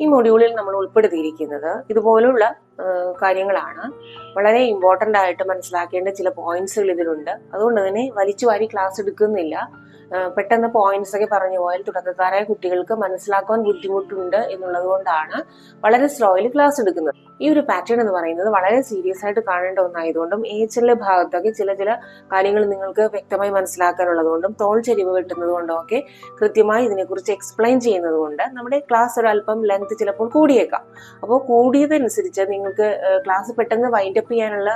ഈ മൊഡ്യൂളിൽ നമ്മൾ ഉൾപ്പെടുത്തിയിരിക്കുന്നത് ഇതുപോലുള്ള കാര്യങ്ങളാണ്. വളരെ ഇമ്പോർട്ടന്റ് ആയിട്ട് മനസ്സിലാക്കേണ്ട ചില പോയിന്റ്സുകൾ ഇതിലുണ്ട്. അതുകൊണ്ട് തന്നെ വലിച്ചു വാരി ക്ലാസ് എടുക്കുന്നില്ല. പെട്ടെന്ന് പോയിന്റ്സ് ഒക്കെ പറഞ്ഞു പോയാൽ തുടക്കക്കാരായ കുട്ടികൾക്ക് മനസ്സിലാക്കാൻ ബുദ്ധിമുട്ടുണ്ട് എന്നുള്ളത് കൊണ്ടാണ് വളരെ സ്ലോയിൽ ക്ലാസ് എടുക്കുന്നത്. ഈ ഒരു പാറ്റേൺ എന്ന് പറയുന്നത് വളരെ സീരിയസ് ആയിട്ട് കാണേണ്ട ഒന്നായതുകൊണ്ടും എൽ ഭാഗത്തൊക്കെ ചില ചില കാര്യങ്ങൾ നിങ്ങൾക്ക് വ്യക്തമായി മനസ്സിലാക്കാനുള്ളതുകൊണ്ടും തോൾ ചെരിവ് വെട്ടുന്നത് കൊണ്ടും ഒക്കെ കൃത്യമായി ഇതിനെക്കുറിച്ച് എക്സ്പ്ലെയിൻ ചെയ്യുന്നത് കൊണ്ട് നമ്മുടെ ക്ലാസ് ഒരല്പം ലെങ്ത് ചിലപ്പോൾ കൂടിയേക്കാം. അപ്പോൾ കൂടിയതനുസരിച്ച് നിങ്ങൾക്ക് ക്ലാസ് പെട്ടെന്ന് വൈൻഡപ്പ് ചെയ്യാനുള്ള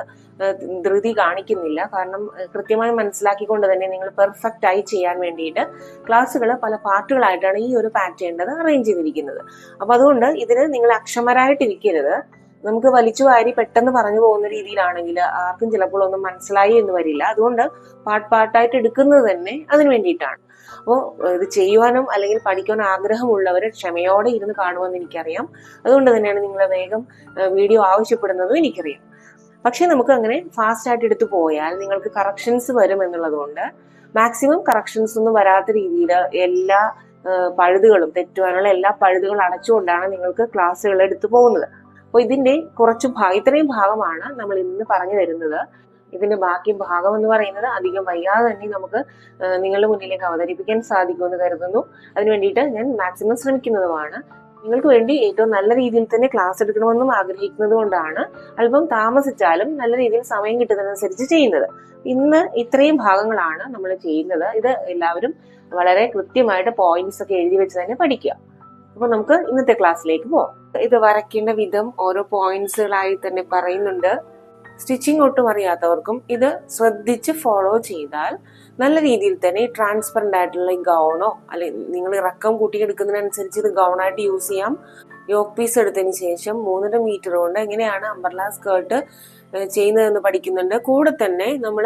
ധൃതി കാണിക്കുന്നില്ല. കാരണം കൃത്യമായി മനസ്സിലാക്കിക്കൊണ്ട് തന്നെ നിങ്ങൾ പെർഫെക്റ്റ് ആയി ചെയ്യാൻ വേണ്ടിയിട്ട് ക്ലാസ്സുകൾ പല പാർട്ടുകളായിട്ടാണ് ഈ ഒരു പാറ്റേണ്ടത് അറേഞ്ച് ചെയ്തിരിക്കുന്നത്. അപ്പൊ അതുകൊണ്ട് ഇതിന് നിങ്ങൾ അക്ഷമരായിട്ടിരിക്കരുത്. നമുക്ക് വലിച്ചു വാരി പെട്ടെന്ന് പറഞ്ഞു പോകുന്ന രീതിയിലാണെങ്കിൽ ആർക്കും ചിലപ്പോൾ ഒന്നും മനസ്സിലായി എന്ന് വരില്ല. അതുകൊണ്ട് പാട്ട് പാട്ടായിട്ട് എടുക്കുന്നത് തന്നെ അതിന് വേണ്ടിയിട്ടാണ്. അപ്പോൾ ഇത് ചെയ്യുവാനും അല്ലെങ്കിൽ പഠിക്കാനും ആഗ്രഹമുള്ളവർ ക്ഷമയോടെ ഇരുന്ന് കാണുമെന്ന് എനിക്കറിയാം. അതുകൊണ്ട് തന്നെയാണ് നിങ്ങൾ വേഗം വീഡിയോ ആവശ്യപ്പെടുന്നതും എനിക്കറിയാം. പക്ഷേ നമുക്ക് അങ്ങനെ ഫാസ്റ്റ് ആയിട്ട് എടുത്തു പോയാൽ നിങ്ങൾക്ക് കറക്ഷൻസ് വരും എന്നുള്ളതുകൊണ്ട് മാക്സിമം കറക്ഷൻസ് ഒന്നും വരാത്ത രീതിയിൽ എല്ലാ പഴുതുകളും തെറ്റുവാനുള്ള എല്ലാ പഴുതുകളും അടച്ചുകൊണ്ടാണ് നിങ്ങൾക്ക് ക്ലാസ്സുകൾ എടുത്തു പോകുന്നത്. അപ്പോൾ ഇതിന്റെ കുറച്ച് ഭാഗം ഇത്രയും ഭാഗമാണ് നമ്മൾ ഇന്ന് പറഞ്ഞു തരുന്നത്. ഇതിന്റെ ബാക്കി ഭാഗം എന്ന് പറയുന്നത് അധികം വൈകാതെ തന്നെ നമുക്ക് നിങ്ങളുടെ മുന്നിലേക്ക് അവതരിപ്പിക്കാൻ സാധിക്കുമെന്ന് കരുതുന്നു. അതിനു വേണ്ടിയിട്ട് ഞാൻ മാക്സിമം ശ്രമിക്കുന്നതുമാണ്. നിങ്ങൾക്ക് വേണ്ടി ഏറ്റവും നല്ല രീതിയിൽ തന്നെ ക്ലാസ് എടുക്കണമെന്നും ആഗ്രഹിക്കുന്നത് കൊണ്ടാണ് അല്പം താമസിച്ചാലും നല്ല രീതിയിൽ സമയം കിട്ടുന്നതനുസരിച്ച് ചെയ്യുന്നത്. ഇന്ന് ഇത്രയും ഭാഗങ്ങളാണ് നമ്മൾ ചെയ്യുന്നത്. ഇത് എല്ലാവരും വളരെ കൃത്യമായിട്ട് പോയിന്റ്സ് ഒക്കെ എഴുതി വെച്ച് തന്നെ പഠിക്കുക. അപ്പൊ നമുക്ക് ഇന്നത്തെ ക്ലാസ്സിലേക്ക് പോവാം. ഇത് വരയ്ക്കേണ്ട വിധം ഓരോ പോയിന്റ്സുകളായി തന്നെ പറയുന്നുണ്ട്. സ്റ്റിച്ചിങ് ഒട്ടും അറിയാത്തവർക്കും ഇത് ശ്രദ്ധിച്ച് ഫോളോ ചെയ്താൽ നല്ല രീതിയിൽ തന്നെ ഈ ട്രാൻസ്പെറന്റ് ആയിട്ടുള്ള ഈ ഗൗണോ അല്ലെങ്കിൽ നിങ്ങൾ ഇറക്കം കൂട്ടിയെടുക്കുന്നതിനനുസരിച്ച് ഇത് ഗൗണായിട്ട് യൂസ് ചെയ്യാം. യോക്ക് പീസ് എടുത്തതിന് ശേഷം മൂന്നര മീറ്റർ കൊണ്ട് എങ്ങനെയാണ് അംബർല സ്കേർട്ട് ചെയ്യുന്നതെന്ന് പഠിക്കുന്നുണ്ട്. കൂടെ തന്നെ നമ്മൾ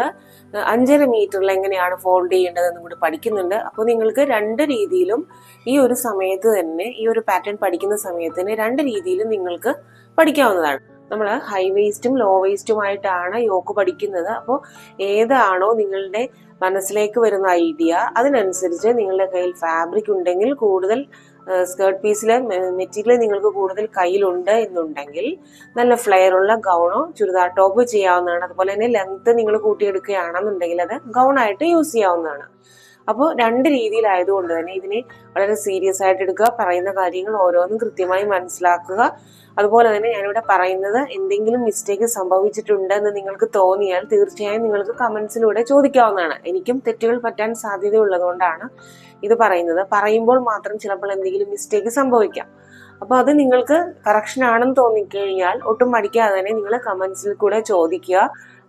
അഞ്ചര മീറ്ററിൽ എങ്ങനെയാണ് ഫോൾഡ് ചെയ്യേണ്ടതെന്നും കൂടി പഠിക്കുന്നുണ്ട്. അപ്പോൾ നിങ്ങൾക്ക് രണ്ട് രീതിയിലും ഈ ഒരു സമയത്ത് തന്നെ ഈ ഒരു പാറ്റേൺ പഠിക്കുന്ന സമയത്ത് തന്നെ രണ്ട് രീതിയിലും നിങ്ങൾക്ക് പഠിക്കാവുന്നതാണ്. നമ്മൾ ഹൈ വേസ്റ്റും ലോ വേസ്റ്റുമായിട്ടാണ് യോക്ക് പഠിക്കുന്നത്. അപ്പോൾ ഏതാണോ നിങ്ങളുടെ മനസ്സിലേക്ക് വരുന്ന ഐഡിയ അതിനനുസരിച്ച് നിങ്ങളുടെ കയ്യിൽ ഫാബ്രിക് ഉണ്ടെങ്കിൽ കൂടുതൽ സ്കേർട്ട് പീസിലെ മെറ്റീരിയൽ നിങ്ങൾക്ക് കൂടുതൽ കയ്യിലുണ്ട് എന്നുണ്ടെങ്കിൽ നല്ല ഫ്ലെയർ ഉള്ള ഗൗണോ ചുരിദാർ ടോപ്പ് ചെയ്യാവുന്നതാണ്. അതുപോലെ തന്നെ ലെങ്ത് നിങ്ങൾ കൂട്ടിയെടുക്കുകയാണെന്നുണ്ടെങ്കിൽ അത് ഗൗണായിട്ട് യൂസ് ചെയ്യാവുന്നതാണ്. അപ്പോൾ രണ്ട് രീതിയിലായതുകൊണ്ട് തന്നെ ഇതിനെ വളരെ സീരിയസ് ആയിട്ട് എടുക്കുക പറയുന്ന കാര്യങ്ങൾ ഓരോന്നും കൃത്യമായി മനസ്സിലാക്കുക. അതുപോലെ തന്നെ ഞാനിവിടെ പറയുന്നത് എന്തെങ്കിലും മിസ്റ്റേക്ക് സംഭവിച്ചിട്ടുണ്ടെന്ന് നിങ്ങൾക്ക് തോന്നിയാൽ തീർച്ചയായും നിങ്ങൾക്ക് കമൻസിലൂടെ ചോദിക്കാവുന്നതാണ്. എനിക്കും തെറ്റുകൾ പറ്റാൻ സാധ്യതയുള്ളതുകൊണ്ടാണ് ഇത് പറയുന്നത്. പറയുമ്പോൾ മാത്രം ചിലപ്പോൾ എന്തെങ്കിലും മിസ്റ്റേക്ക് സംഭവിക്കാം. അപ്പോൾ അത് നിങ്ങൾക്ക് കറക്ഷൻ ആണെന്ന് തോന്നിക്കഴിഞ്ഞാൽ ഒട്ടും മടിക്കാതെ തന്നെ നിങ്ങൾ കമൻസിൽ കൂടെ ചോദിക്കുക.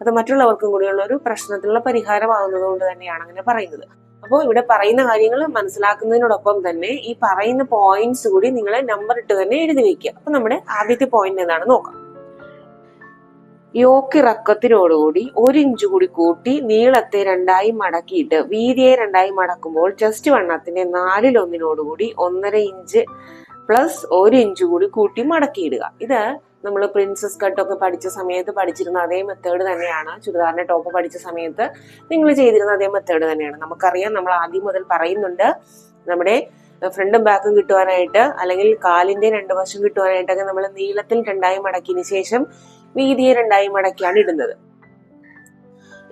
അത് മറ്റുള്ളവർക്കും കൂടിയുള്ള ഒരു പ്രശ്നത്തിനുള്ള പരിഹാരമാകുന്നത് കൊണ്ട് തന്നെയാണ് അങ്ങനെ പറയുന്നത്. അപ്പോൾ ഇവിടെ പറയുന്ന കാര്യങ്ങൾ മനസ്സിലാക്കുന്നതിനോടൊപ്പം തന്നെ ഈ പറയുന്ന പോയിന്റ്സ് കൂടി നിങ്ങൾ നമ്പർ ഇട്ട് തന്നെ എഴുതി വെക്കുക. അപ്പൊ നമ്മുടെ ആദ്യത്തെ പോയിന്റ് എന്താണ് നോക്കാം. യോക്കിറക്കത്തിനോടുകൂടി ഒരു ഇഞ്ച് കൂടി കൂട്ടി നീളത്തെ രണ്ടായി മടക്കിയിട്ട് വീതിയെ രണ്ടായി മടക്കുമ്പോൾ ചെസ്റ്റ് വണ്ണത്തിന്റെ നാലിലൊന്നിനോടുകൂടി ഒന്നര ഇഞ്ച് പ്ലസ് ഒരു ഇഞ്ച് കൂടി കൂട്ടി മടക്കിയിടുക. ഇത് നമ്മൾ പ്രിൻസസ് കട്ടൊക്കെ പഠിച്ച സമയത്ത് പഠിച്ചിരുന്ന അതേ മെത്തേഡ് തന്നെയാണ്. ചുരിദാറിന്റെ ടോപ്പ് പഠിച്ച സമയത്ത് നിങ്ങൾ ചെയ്തിരുന്ന അതേ മെത്തേഡ് തന്നെയാണ്. നമുക്കറിയാം നമ്മൾ ആദ്യം മുതൽ പറയുന്നുണ്ട് നമ്മുടെ ഫ്രണ്ടും ബാക്കും കിട്ടുവാനായിട്ട് അല്ലെങ്കിൽ കാലിന്റെ രണ്ട് വശം കിട്ടുവാനായിട്ടൊക്കെ നമ്മൾ നീളത്തിൽ രണ്ടായി മടക്കിയതിന് ശേഷം വീതിയെ രണ്ടായി മടക്കിയാണ് ഇടുന്നത്.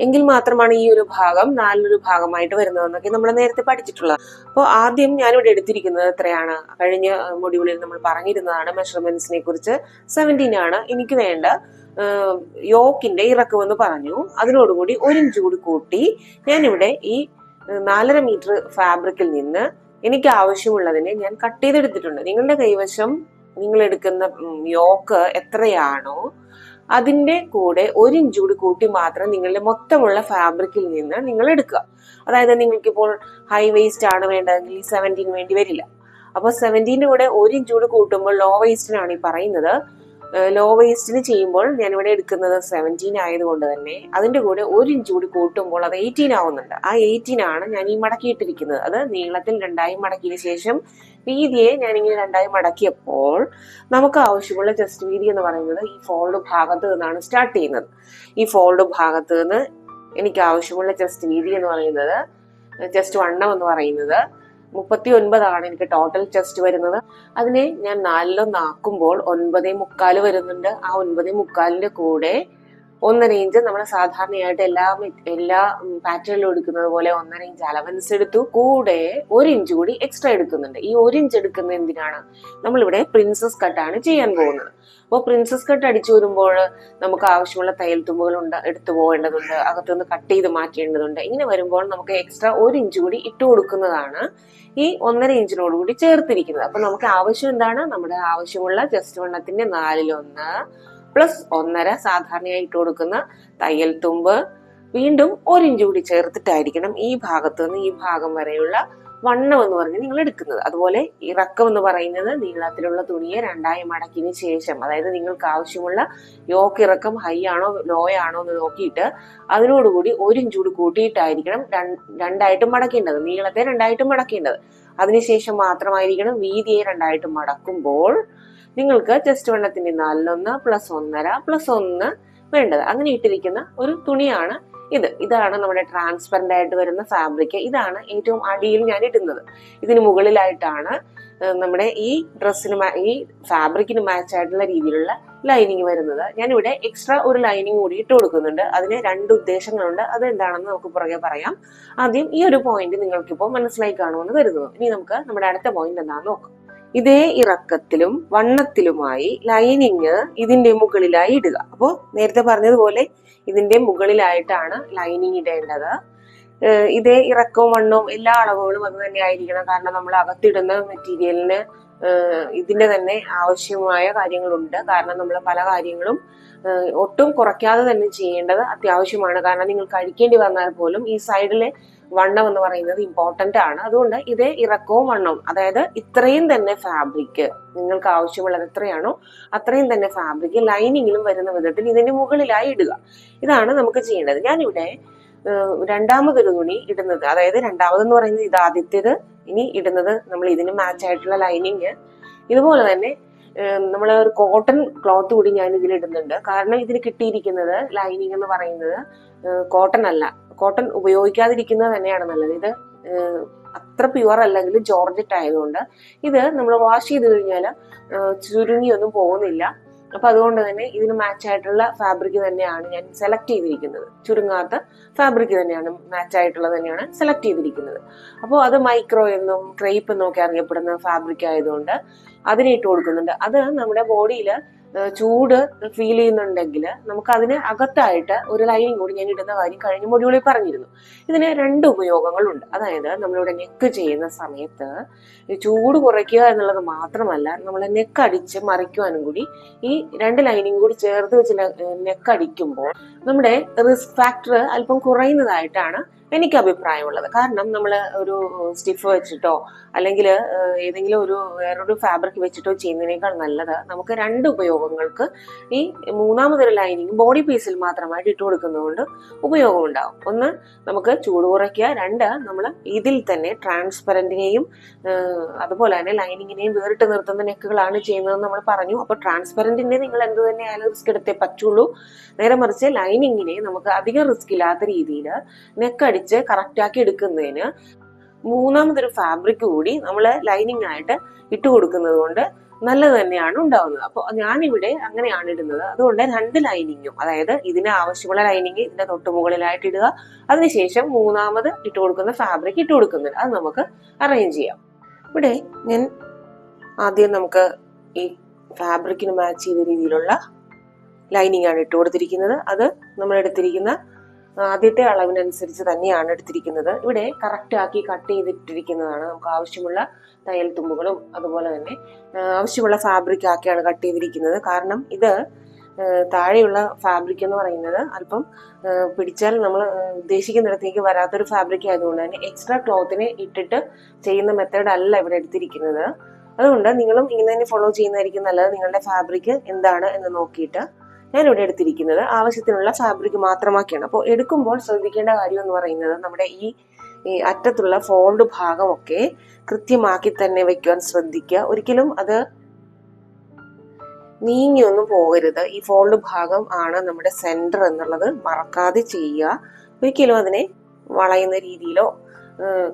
എങ്കിൽ മാത്രമാണ് ഈ ഒരു ഭാഗം നാലൊരു ഭാഗമായിട്ട് വരുന്നതെന്നൊക്കെ നമ്മൾ നേരത്തെ പഠിച്ചിട്ടുള്ളത്. അപ്പോൾ ആദ്യം ഞാനിവിടെ എടുത്തിരിക്കുന്നത് എത്രയാണ്? കഴിഞ്ഞ മൊഡ്യൂളിൽ നമ്മൾ പറഞ്ഞിരുന്നതാണ് മെഷർമെന്റ്സിനെ കുറിച്ച്. സെവന്റീൻ ആണ്. എനിക്ക് വേണ്ട യോക്കിന്റെ ഇറക്കുമെന്ന് പറഞ്ഞു. അതിനോടുകൂടി ഒരു ഇഞ്ച് കൂടി കൂട്ടി ഞാനിവിടെ ഈ നാലര മീറ്റർ ഫാബ്രിക്കിൽ നിന്ന് എനിക്ക് ആവശ്യമുള്ളതിനെ ഞാൻ കട്ട് ചെയ്തെടുത്തിട്ടുണ്ട്. നിങ്ങളുടെ കൈവശം നിങ്ങൾ എടുക്കുന്ന യോക്ക് എത്രയാണോ അതിന്റെ കൂടെ ഒരു ഇഞ്ച് കൂടി കൂട്ടി മാത്രം നിങ്ങളുടെ മൊത്തമുള്ള ഫാബ്രിക്കിൽ നിന്ന് നിങ്ങൾ എടുക്കുക. അതായത് നിങ്ങൾക്കിപ്പോൾ ഹൈ വേസ്റ്റ് ആണ് വേണ്ടതെങ്കിൽ സെവന്റീൻ വേണ്ടി വരില്ല. അപ്പോൾ സെവന്റീന്റെ കൂടെ ഒരു ഇഞ്ച് കൂടി കൂട്ടുമ്പോൾ ലോ വേസ്റ്റിനാണ് ഈ പറയുന്നത്. ലോ വേസ്റ്റിന് ചെയ്യുമ്പോൾ ഞാനിവിടെ എടുക്കുന്നത് സെവന്റീൻ ആയതുകൊണ്ട് തന്നെ അതിന്റെ കൂടെ ഒരു ഇഞ്ച് കൂടി കൂട്ടുമ്പോൾ അത് എയ്റ്റീൻ ആവുന്നുണ്ട്. ആ എയ്റ്റീൻ ആണ് ഞാൻ ഈ മടക്കിയിട്ടിരിക്കുന്നത്. അത് നീളത്തിൽ രണ്ടായി മടക്കിയ ശേഷം വീതിയെ ഞാനിങ്ങനെ രണ്ടായി മടക്കിയപ്പോൾ നമുക്ക് ആവശ്യമുള്ള ചെസ്റ്റ് വീതി എന്ന് പറയുന്നത് ഈ ഫോൾഡ് ഭാഗത്ത് നിന്നാണ് സ്റ്റാർട്ട് ചെയ്യുന്നത്. ഈ ഫോൾഡ് ഭാഗത്ത് നിന്ന് എനിക്ക് ആവശ്യമുള്ള ചെസ്റ്റ് വീതി എന്ന് പറയുന്നത് ചെസ്റ്റ് വണ്ണം എന്ന് പറയുന്നത് മുപ്പത്തി ഒൻപതാണ് എനിക്ക് ടോട്ടൽ ചെസ്റ്റ് വരുന്നത്. അതിനെ ഞാൻ നാലിലൊന്നാക്കുമ്പോൾ ഒൻപതേ മുക്കാൽ വരുന്നുണ്ട്. ആ ഒൻപതേ മുക്കാലിന്റെ കൂടെ ഒന്നര ഇഞ്ച് നമ്മൾ സാധാരണയായിട്ട് എല്ലാ എല്ലാ പാറ്റേണിലും എടുക്കുന്നത് പോലെ ഒന്നര ഇഞ്ച് അലവൻസ് എടുത്തു. കൂടെ ഒരു ഇഞ്ച് കൂടി എക്സ്ട്രാ എടുക്കുന്നുണ്ട്. ഈ ഒരു ഇഞ്ച് എടുക്കുന്നത് എന്തിനാണ്? നമ്മളിവിടെ പ്രിൻസസ് കട്ടാണ് ചെയ്യാൻ പോകുന്നത്. അപ്പോൾ പ്രിൻസസ് കട്ട് അടിച്ചു വരുമ്പോൾ നമുക്ക് ആവശ്യമുള്ള തയ്യൽ തുമ്പുകൾ ഉണ്ട് എടുത്തു പോകേണ്ടതുണ്ട് അകത്തുനിന്ന് കട്ട് ചെയ്ത് മാറ്റേണ്ടതുണ്ട്. ഇങ്ങനെ വരുമ്പോൾ നമുക്ക് എക്സ്ട്രാ ഒരു ഇഞ്ച് കൂടി ഇട്ട് കൊടുക്കുന്നതാണ് ഈ ഒന്നര ഇഞ്ചിനോട് കൂടി ചേർത്തിരിക്കുന്നത്. അപ്പൊ നമുക്ക് ആവശ്യം എന്താണ്? നമ്മുടെ ആവശ്യമുള്ള ജസ്റ്റ് വണ്ണത്തിന്റെ നാലിലൊന്ന് പ്ലസ് ഒന്നര സാധാരണയായി ഇട്ട് കൊടുക്കുന്ന തയ്യൽ തുമ്പ് വീണ്ടും ഒരിഞ്ച് കൂടി ചേർത്തിട്ടായിരിക്കണം ഈ ഭാഗത്ത് നിന്ന് ഈ ഭാഗം വരെയുള്ള വണ്ണം എന്ന് പറഞ്ഞ് നിങ്ങൾ എടുക്കുന്നത്. അതുപോലെ ഇറക്കം എന്ന് പറയുന്നത് നീളത്തിലുള്ള തുണിയെ രണ്ടായി മടക്കിന് ശേഷം അതായത് നിങ്ങൾക്ക് ആവശ്യമുള്ള യോക്ക് ഇറക്കം ഹൈ ആണോ ലോ ആണോ എന്ന് നോക്കിയിട്ട് അതിനോടുകൂടി ഒരു ഇഞ്ച് കൂടി കൂട്ടിയിട്ടായിരിക്കണം രണ്ട് രണ്ടായിട്ട് മടക്കേണ്ടത്. നീളത്തെ രണ്ടായിട്ടും മടക്കേണ്ടത്. അതിനുശേഷം മാത്രമായിരിക്കണം വീതിയെ രണ്ടായിട്ടും മടക്കുമ്പോൾ നിങ്ങൾക്ക് ജസ്റ്റ് വണ്ണത്തിന്റെ നാലിലൊന്ന് പ്ലസ് ഒന്നര പ്ലസ് ഒന്ന് വേണ്ടത്. അങ്ങനെ ഇട്ടിരിക്കുന്ന ഒരു തുണിയാണ് ഇത്. ഇതാണ് നമ്മുടെ ട്രാൻസ്പെറന്റ് ആയിട്ട് വരുന്ന ഫാബ്രിക് ഇതാണ് ഏറ്റവും അടിയിൽ ഞാൻ ഇടുന്നത്. ഇതിന് മുകളിലായിട്ടാണ് നമ്മുടെ ഈ ഡ്രസ്സിന് ഈ ഫാബ്രിക്കിന് മാച്ച് ആയിട്ടുള്ള രീതിയിലുള്ള ലൈനിങ് വരുന്നത്. ഞാനിവിടെ എക്സ്ട്രാ ഒരു ലൈനിങ് കൂടി ഇട്ട് കൊടുക്കുന്നുണ്ട്. അതിന് രണ്ട് ഉദ്ദേശങ്ങളുണ്ട്. അത് എന്താണെന്ന് നമുക്ക് പുറകെ പറയാം. ആദ്യം ഈ ഒരു പോയിന്റ് നിങ്ങൾക്കിപ്പോൾ മനസ്സിലായി കാണുമെന്ന് കരുതുന്നു. ഇനി നമുക്ക് നമ്മുടെ അടുത്ത പോയിന്റ് എന്താണെന്ന് നോക്കാം. ഇതേ ഇറക്കത്തിലും വണ്ണത്തിലുമായി ലൈനിങ് ഇതിന്റെ മുകളിലായി ഇടുക. അപ്പോൾ നേരത്തെ പറഞ്ഞതുപോലെ ഇതിന്റെ മുകളിലായിട്ടാണ് ലൈനിങ് ഇടേണ്ടത്. ഇതേ ഇറക്കവും വണ്ണവും എല്ലാ അളവുകളും അത് തന്നെ ആയിരിക്കണം. കാരണം നമ്മൾ അകത്തിടുന്ന മെറ്റീരിയലിന് ഇതിന്റെ തന്നെ ആവശ്യമായ കാര്യങ്ങളുണ്ട്. കാരണം നമ്മൾ പല കാര്യങ്ങളും ഒട്ടും കുറയ്ക്കാതെ തന്നെ ചെയ്യേണ്ടത് അത്യാവശ്യമാണ്. കാരണം നിങ്ങൾ കഴിക്കേണ്ടി വന്നാൽ പോലും ഈ സൈഡിലെ വണ്ണം എന്ന് പറയുന്നത് ഇമ്പോർട്ടന്റ് ആണ്. അതുകൊണ്ട് ഇതേ ഇറക്കവും വണ്ണവും അതായത് ഇത്രയും തന്നെ ഫാബ്രിക് നിങ്ങൾക്ക് ആവശ്യമുള്ളത് എത്രയാണോ അത്രയും തന്നെ ഫാബ്രിക് ലൈനിങ്ങിലും വരുന്ന വിധത്തിൽ ഇതിന്റെ മുകളിലായി ഇടുക. ഇതാണ് നമുക്ക് ചെയ്യേണ്ടത്. ഞാനിവിടെ രണ്ടാമതൊരു തുണി ഇടുന്നത് അതായത് രണ്ടാമതെന്ന് പറയുന്നത് ഇത് ആദ്യത്തേത് ഇനി ഇടുന്നത് നമ്മൾ ഇതിന് മാച്ച് ആയിട്ടുള്ള ലൈനിങ് ഇതുപോലെ തന്നെ നമ്മൾ ഒരു കോട്ടൺ ക്ലോത്ത് കൂടി ഞാൻ ഇതിൽ ഇടുന്നുണ്ട്. കാരണം ഇതിന് കിട്ടിയിരിക്കുന്നത് ലൈനിങ് എന്ന് പറയുന്നത് കോട്ടൺ അല്ല. കോട്ടൺ ഉപയോഗിക്കാതിരിക്കുന്നത് തന്നെയാണ് നല്ലത്. ഇത് അത്ര പ്യുവർ അല്ലെങ്കിൽ ജോർജറ്റ് ആയതുകൊണ്ട് ഇത് നമ്മൾ വാഷ് ചെയ്ത് കഴിഞ്ഞാൽ ചുരുങ്ങിയൊന്നും പോകുന്നില്ല. അപ്പൊ അതുകൊണ്ട് തന്നെ ഇതിന് മാച്ച് ആയിട്ടുള്ള ഫാബ്രിക് തന്നെയാണ് ഞാൻ സെലക്ട് ചെയ്തിരിക്കുന്നത്. ചുരുങ്ങാത്ത ഫാബ്രിക് തന്നെയാണ് മാച്ച് ആയിട്ടുള്ളത് തന്നെയാണ് സെലക്ട് ചെയ്തിരിക്കുന്നത്. അപ്പോൾ അത് മൈക്രോ എന്നും ക്രേപ്പ് എന്നും ഒക്കെ അറിയപ്പെടുന്ന ഫാബ്രിക് ആയതുകൊണ്ട് അതിനെ ഇട്ട് കൊടുക്കുന്നുണ്ട്. അത് നമ്മുടെ ബോഡിയിൽ ചൂട് ഫീൽ ചെയ്യുന്നുണ്ടെങ്കിൽ നമുക്ക് അതിന് അകത്തായിട്ട് ഒരു ലൈനിങ് കൂടി ഞാൻ ഇടുന്ന കാര്യം കഴിഞ്ഞ മൊഡ്യൂളിൽ പറഞ്ഞിരുന്നു. ഇതിന് രണ്ട് ഉപയോഗങ്ങളുണ്ട്. അതായത് നമ്മളിവിടെ നെക്ക് ചെയ്യുന്ന സമയത്ത് ചൂട് കുറയ്ക്കുക എന്നുള്ളത് മാത്രമല്ല നമ്മൾ നെക്ക് അടിച്ച് മറിക്കുവാനും കൂടി ഈ രണ്ട് ലൈനിങ് കൂടി ചേർത്ത് വെച്ച് നെക്ക് അടിക്കുമ്പോൾ നമ്മുടെ റിസ്ക് ഫാക്ടർ അല്പം കുറയുന്നതായിട്ടാണ് എനിക്ക് അഭിപ്രായമുള്ളത്. കാരണം നമ്മൾ ഒരു സ്റ്റിഫ് വെച്ചിട്ടോ അല്ലെങ്കിൽ ഏതെങ്കിലും ഒരു വേറൊരു ഫാബ്രിക് വെച്ചിട്ടോ ചെയ്യുന്നതിനേക്കാൾ നല്ലത് നമുക്ക് രണ്ട് ഉപയോഗങ്ങൾക്ക് ഈ മൂന്നാമതൊരു ലൈനിങ് ബോഡി പീസിൽ മാത്രമായിട്ട് ഇട്ട് കൊടുക്കുന്നതുകൊണ്ട് ഉപയോഗമുണ്ടാവും. ഒന്ന് നമുക്ക് ചൂട് കുറയ്ക്കുക. രണ്ട് നമ്മൾ ഇതിൽ തന്നെ ട്രാൻസ്പെറന്റിനെയും അതുപോലെ തന്നെ ലൈനിങ്ങിനെയും വേറിട്ട് നിർത്തുന്ന നെക്കുകളാണ് ചെയ്യുന്നതെന്ന് നമ്മൾ പറഞ്ഞു. അപ്പോൾ ട്രാൻസ്പെറന്റിന്റെ നിങ്ങൾ എന്ത് തന്നെ ആയാലും റിസ്ക് എടുത്തേ പറ്റുള്ളൂ. നേരെ മറിച്ച് ലൈനിങ്ങിനെ നമുക്ക് അധികം റിസ്ക് ഇല്ലാത്ത രീതിയിൽ നെക്കടിച്ച് കറക്റ്റ് ആക്കി എടുക്കുന്നതിന് മൂന്നാമതൊരു ഫാബ്രിക് കൂടി നമ്മൾ ലൈനിങ് ആയിട്ട് ഇട്ട് കൊടുക്കുന്നത് കൊണ്ട് നല്ലത് തന്നെയാണ് ഉണ്ടാവുന്നത്. അപ്പോൾ ഞാനിവിടെ അങ്ങനെയാണ് ഇടുന്നത്. അതുകൊണ്ട് രണ്ട് ലൈനിങ്ങും അതായത് ഇതിന് ആവശ്യമുള്ള ലൈനിങ് ഇതിന്റെ തൊട്ട് മുകളിലായിട്ട് ഇടുക. അതിനുശേഷം മൂന്നാമത് ഇട്ട് കൊടുക്കുന്ന ഫാബ്രിക് ഇട്ട് കൊടുക്കുന്നുണ്ട് അത് നമുക്ക് അറേഞ്ച് ചെയ്യാം. ഇവിടെ ഞാൻ ആദ്യം നമുക്ക് ഈ ഫാബ്രിക്കിന് മാച്ച് ചെയ്ത രീതിയിലുള്ള ലൈനിങ് ആണ് ഇട്ട് കൊടുത്തിരിക്കുന്നത്. അത് നമ്മൾ എടുത്തിരിക്കുന്ന ആദ്യത്തെ അളവിനനുസരിച്ച് തന്നെയാണ് എടുത്തിരിക്കുന്നത്. ഇവിടെ കറക്റ്റ് ആക്കി കട്ട് ചെയ്തിട്ടിരിക്കുന്നതാണ്. നമുക്ക് ആവശ്യമുള്ള തയ്യൽ തുമ്പുകളും അതുപോലെ തന്നെ ആവശ്യമുള്ള ഫാബ്രിക് ആക്കിയാണ് കട്ട് ചെയ്തിരിക്കുന്നത്. കാരണം ഇത് താഴെയുള്ള ഫാബ്രിക് എന്ന് പറയുന്നത് അല്പം പിടിച്ചാൽ നമ്മൾ ഉദ്ദേശിക്കുന്നിടത്തേക്ക് വരാത്തൊരു ഫാബ്രിക് ആയതുകൊണ്ട് തന്നെ എക്സ്ട്രാ ക്ലോത്തിനെ ഇട്ടിട്ട് ചെയ്യുന്ന മെത്തേഡ് അല്ല ഇവിടെ എടുത്തിരിക്കുന്നത്. അതുകൊണ്ട് നിങ്ങളും ഇങ്ങനെ തന്നെ ഫോളോ ചെയ്യുന്നതായിരിക്കും നല്ലത്. നിങ്ങളുടെ ഫാബ്രിക് എന്താണ് എന്ന് നോക്കിയിട്ട് ഞാനിവിടെ എടുത്തിരിക്കുന്നത് ആവശ്യത്തിനുള്ള ഫാബ്രിക് മാത്രമാക്കിയാണ്. അപ്പോൾ എടുക്കുമ്പോൾ ശ്രദ്ധിക്കേണ്ട കാര്യം എന്ന് പറയുന്നത് നമ്മുടെ ഈ ഈ അറ്റത്തുള്ള ഫോൾഡ് ഭാഗമൊക്കെ കൃത്യമാക്കി തന്നെ വെക്കുവാൻ ശ്രദ്ധിക്കുക. ഒരിക്കലും അത് നീങ്ങിയൊന്നും പോകരുത്. ഈ ഫോൾഡ് ഭാഗം ആണ് നമ്മുടെ സെന്റർ എന്നുള്ളത് മറക്കാതെ ചെയ്യുക. ഒരിക്കലും അതിനെ വളയുന്ന രീതിയിലോ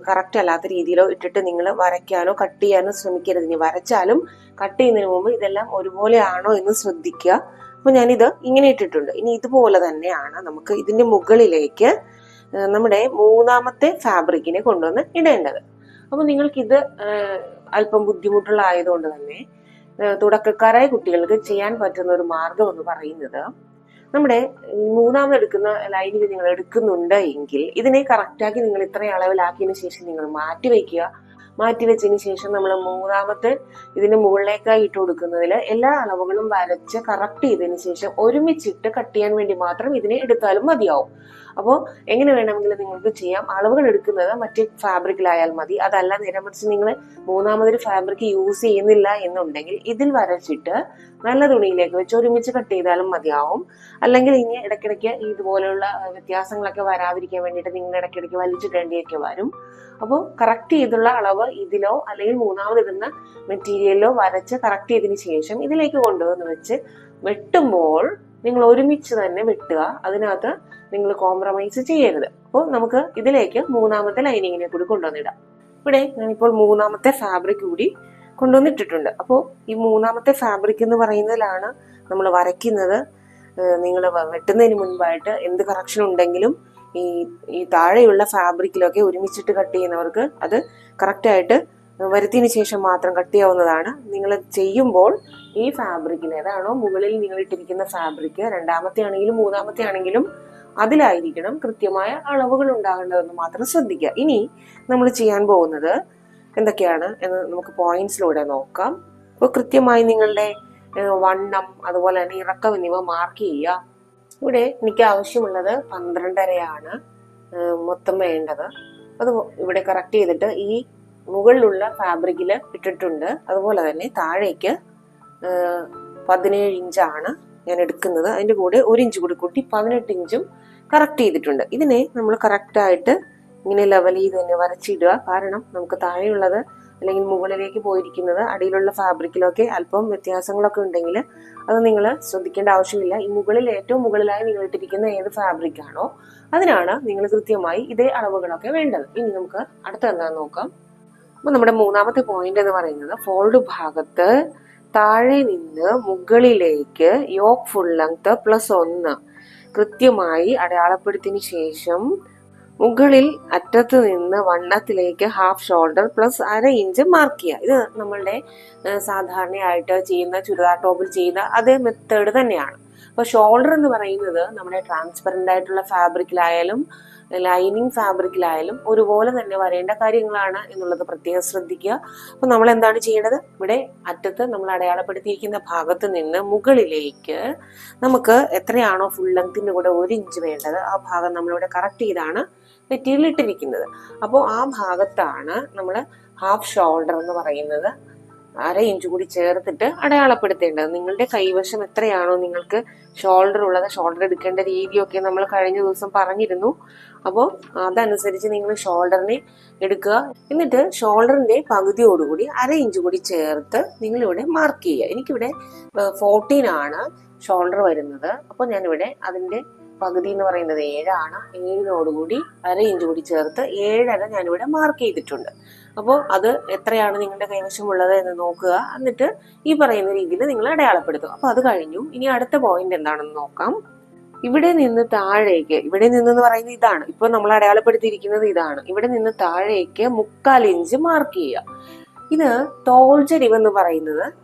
കറക്റ്റ് അല്ലാത്ത രീതിയിലോ ഇട്ടിട്ട് നിങ്ങൾ വരയ്ക്കാനോ കട്ട് ചെയ്യാനോ ശ്രമിക്കരുത്. ഇനി വരച്ചാലും കട്ട് ചെയ്യുന്നതിന് മുമ്പ് ഇതെല്ലാം ഒരുപോലെ ആണോ എന്ന് ശ്രദ്ധിക്കുക. അപ്പൊ ഞാനിത് ഇങ്ങനെ ഇട്ടിട്ടുണ്ട്. ഇനി ഇതുപോലെ തന്നെയാണ് നമുക്ക് ഇതിന്റെ മുകളിലേക്ക് നമ്മുടെ മൂന്നാമത്തെ ഫാബ്രിക്കിനെ കൊണ്ടുവന്ന് ഇടേണ്ടത്. അപ്പൊ നിങ്ങൾക്ക് ഇത് അല്പം ബുദ്ധിമുട്ടുള്ള ആയതുകൊണ്ട് തന്നെ തുടക്കക്കാരായ കുട്ടികൾക്ക് ചെയ്യാൻ പറ്റുന്ന ഒരു മാർഗം എന്ന് പറയുന്നത് നമ്മുടെ മൂന്നാമത് എടുക്കുന്ന ലൈനിൽ നിങ്ങൾ എടുക്കുന്നുണ്ട് എങ്കിൽ ഇതിനെ കറക്റ്റാക്കി നിങ്ങൾ ഇത്രയും അളവിലാക്കിയതിനു ശേഷം നിങ്ങൾ മാറ്റി വയ്ക്കുക. മാറ്റി വെച്ചതിന് ശേഷം നമ്മൾ മൂന്നാമത്തെ ഇതിന് മുകളിലേക്കായി ഇട്ട് കൊടുക്കുന്നതിൽ എല്ലാ അളവുകളും വരച്ച് കറക്റ്റ് ചെയ്തതിന് ശേഷം ഒരുമിച്ചിട്ട് കട്ട് ചെയ്യാൻ വേണ്ടി മാത്രം ഇതിനെ എടുത്താലും മതിയാവും. അപ്പോൾ എങ്ങനെ വേണമെങ്കിലും നിങ്ങൾക്ക് ചെയ്യാം. അളവുകൾ എടുക്കുന്നത് മറ്റേ ഫാബ്രിക്കിലായാൽ മതി. അതല്ല നേരെ മറിച്ച് നിങ്ങൾ മൂന്നാമതൊരു ഫാബ്രിക് യൂസ് ചെയ്യുന്നില്ല എന്നുണ്ടെങ്കിൽ ഇതിൽ വരച്ചിട്ട് നല്ല തുണിയിലേക്ക് വെച്ച് ഒരുമിച്ച് കട്ട് ചെയ്താലും മതിയാവും. അല്ലെങ്കിൽ ഇനി ഇടയ്ക്കിടയ്ക്ക് ഇതുപോലെയുള്ള വ്യത്യാസങ്ങളൊക്കെ വരാതിരിക്കാൻ വേണ്ടിയിട്ട് നിങ്ങൾ ഇടയ്ക്കിടയ്ക്ക് വലിച്ചിടേണ്ടിയൊക്കെ വരും. അപ്പോൾ കറക്റ്റ് ചെയ്തുള്ള അളവ് ഇതിലോ അല്ലെങ്കിൽ മൂന്നാമതിടുന്ന മെറ്റീരിയലിലോ വരച്ച് കറക്റ്റ് ചെയ്തതിന് ശേഷം ഇതിലേക്ക് കൊണ്ടുവന്ന് വെച്ച് വെട്ടുമ്പോൾ നിങ്ങൾ ഒരുമിച്ച് തന്നെ വെട്ടുക. അതിനകത്ത് നിങ്ങൾ കോംപ്രമൈസ് ചെയ്യരുത്. അപ്പോൾ നമുക്ക് ഇതിലേക്ക് മൂന്നാമത്തെ ലൈനിങ്ങിനെ കൂടി കൊണ്ടുവന്നിടാം. ഇവിടെ ഞാനിപ്പോൾ മൂന്നാമത്തെ ഫാബ്രിക് കൂടി കൊണ്ടുവന്നിട്ടിട്ടുണ്ട്. അപ്പോൾ ഈ മൂന്നാമത്തെ ഫാബ്രിക് എന്ന് പറയുന്നതിലാണ് നമ്മൾ വരയ്ക്കുന്നത്. നിങ്ങൾ വെട്ടുന്നതിന് മുൻപായിട്ട് എന്ത് കറക്ഷൻ ഉണ്ടെങ്കിലും ഈ ഈ താഴെയുള്ള ഫാബ്രിക്കിലൊക്കെ ഒരുമിച്ചിട്ട് കട്ട് ചെയ്യുന്നവർക്ക് അത് കറക്റ്റായിട്ട് വരുത്തിന് ശേഷം മാത്രം കട്ട് ചെയ്യാവുന്നതാണ്. നിങ്ങൾ ചെയ്യുമ്പോൾ ഈ ഫാബ്രിക്കിന് ഏതാണോ മുകളിൽ നിങ്ങൾ ഇട്ടിരിക്കുന്ന ഫാബ്രിക് രണ്ടാമത്തെ ആണെങ്കിലും മൂന്നാമത്തെ ആണെങ്കിലും അതിലായിരിക്കണം കൃത്യമായ അളവുകൾ ഉണ്ടാകേണ്ടതെന്ന് മാത്രം ശ്രദ്ധിക്കുക. ഇനി നമ്മൾ ചെയ്യാൻ പോകുന്നത് എന്തൊക്കെയാണ് എന്ന് നമുക്ക് പോയിന്റ്സിലൂടെ നോക്കാം. അപ്പോൾ കൃത്യമായി നിങ്ങളുടെ വണ്ണം അതുപോലെ തന്നെ ഇറക്കം എന്നിവ മാർക്ക് ചെയ്യുക. ഇവിടെ എനിക്ക് ആവശ്യമുള്ളത് പന്ത്രണ്ടരയാണ് മൊത്തം വേണ്ടത്. അത് ഇവിടെ കറക്റ്റ് ചെയ്തിട്ട് ഈ മുകളിലുള്ള ഫാബ്രിക്കിൽ ഇട്ടിട്ടുണ്ട്. അതുപോലെ തന്നെ താഴേക്ക് പതിനേഴ് ഇഞ്ചാണ് ഞാൻ എടുക്കുന്നത്. അതിന്റെ കൂടെ ഒരു ഇഞ്ച് കൂടി കൂട്ടി പതിനെട്ട് ഇഞ്ചും കറക്റ്റ് ചെയ്തിട്ടുണ്ട്. ഇതിനെ നമ്മൾ കറക്റ്റായിട്ട് ഇങ്ങനെ ലെവൽ ചെയ്ത് തന്നെ വരച്ചിടുക. കാരണം നമുക്ക് താഴെയുള്ളത് അല്ലെങ്കിൽ മുകളിലേക്ക് പോയിരിക്കുന്നത് അടിയിലുള്ള ഫാബ്രിക്കിലൊക്കെ അല്പം വ്യത്യാസങ്ങളൊക്കെ ഉണ്ടെങ്കിൽ അത് നിങ്ങൾ ശ്രദ്ധിക്കേണ്ട ആവശ്യമില്ല. ഈ മുകളിൽ ഏറ്റവും മുകളിലായി നിങ്ങൾ ഇട്ടിരിക്കുന്ന ഏത് ഫാബ്രിക് ആണോ അതിനാണ് നിങ്ങൾ കൃത്യമായി ഇതേ അളവുകളൊക്കെ വേണ്ടത്. ഇനി നമുക്ക് അടുത്ത എന്താണെന്ന് നോക്കാം. അപ്പൊ നമ്മുടെ മൂന്നാമത്തെ പോയിന്റ് എന്ന് പറയുന്നത് ഫോൾഡ് ഭാഗത്ത് താഴെ നിന്ന് മുകളിലേക്ക് യോക്ക് ഫുൾ ലെങ്ത് പ്ലസ് ഒന്ന് കൃത്യമായി അടയാളപ്പെടുത്തിന് ശേഷം മുകളിൽ അറ്റത്ത് നിന്ന് വണ്ണത്തിലേക്ക് ഹാഫ് ഷോൾഡർ പ്ലസ് അര ഇഞ്ച് മാർക്ക് ചെയ്യുക. ഇത് നമ്മളുടെ സാധാരണയായിട്ട് ചെയ്യുന്ന ചുരിദാർ ടോപ്പിൽ ചെയ്യുന്ന അതേ മെത്തേഡ് തന്നെയാണ്. അപ്പൊ ഷോൾഡർ എന്ന് പറയുന്നത് നമ്മുടെ ട്രാൻസ്പെറന്റ് ആയിട്ടുള്ള ഫാബ്രിക്കിലായാലും ലൈനിങ് ഫാബ്രിക്കിലായാലും ഒരുപോലെ തന്നെ വരേണ്ട കാര്യങ്ങളാണ് എന്നുള്ളത് പ്രത്യേകം ശ്രദ്ധിക്കുക. അപ്പൊ നമ്മൾ എന്താണ് ചെയ്യേണ്ടത്? ഇവിടെ അറ്റത്ത് നമ്മൾ അടയാളപ്പെടുത്തിയിരിക്കുന്ന ഭാഗത്ത് നിന്ന് മുകളിലേക്ക് നമുക്ക് എത്രയാണോ ഫുൾ ലെങ്തിന്റെ കൂടെ ഒരു ഇഞ്ച് വേണ്ടത് ആ ഭാഗം നമ്മളിവിടെ കറക്റ്റ് ചെയ്താണ് മെറ്റീരിയൽ ഇട്ടിരിക്കുന്നത്. അപ്പോൾ ആ ഭാഗത്താണ് നമ്മൾ ഹാഫ് ഷോൾഡർ എന്ന് പറയുന്നത്. അര ഇഞ്ച് കൂടി ചേർത്തിട്ട് അടയാളപ്പെടുത്തേണ്ടത്. നിങ്ങളുടെ കൈവശം എത്രയാണോ നിങ്ങൾക്ക് ഷോൾഡർ ഉള്ളത് ഷോൾഡർ എടുക്കേണ്ട രീതിയൊക്കെ നമ്മൾ കഴിഞ്ഞ ദിവസം പറഞ്ഞിരുന്നു. അപ്പോൾ അതനുസരിച്ച് നിങ്ങൾ ഷോൾഡറിനെ എടുക്കുക. എന്നിട്ട് ഷോൾഡറിന്റെ പകുതിയോടുകൂടി അര ഇഞ്ച് കൂടി ചേർത്ത് നിങ്ങളിവിടെ മാർക്ക് ചെയ്യുക. എനിക്കിവിടെ ഫോർട്ടീൻ ആണ് ഷോൾഡർ വരുന്നത്. അപ്പോൾ ഞാനിവിടെ അതിന്റെ പകുതി എന്ന് പറയുന്നത് ഏഴാണ്. ഏഴിനോടുകൂടി അര ഇഞ്ച് കൂടി ചേർത്ത് ഏഴര ഞാനിവിടെ മാർക്ക് ചെയ്തിട്ടുണ്ട്. അപ്പോൾ അത് എത്രയാണ് നിങ്ങളുടെ കൈവശമുള്ളത് എന്ന് നോക്കുക. എന്നിട്ട് ഈ പറയുന്ന രീതിയിൽ നിങ്ങൾ അടയാളപ്പെടുത്തുക. അപ്പോൾ അത് കഴിഞ്ഞു. ഇനി അടുത്ത പോയിന്റ് എന്താണെന്ന് നോക്കാം. ഇവിടെ നിന്ന് താഴേക്ക് ഇവിടെ നിന്ന് എന്ന് പറയുന്നത് ഇതാണ്. ഇപ്പോൾ നമ്മൾ അടയാളപ്പെടുത്തിയിരിക്കുന്നത് ഇതാണ്. ഇവിടെ നിന്ന് താഴേക്ക് മുക്കാൽ ഇഞ്ച് മാർക്ക് ചെയ്യുക. ഇത് തോൾ ചരിവ് എന്ന് പറയുന്നത്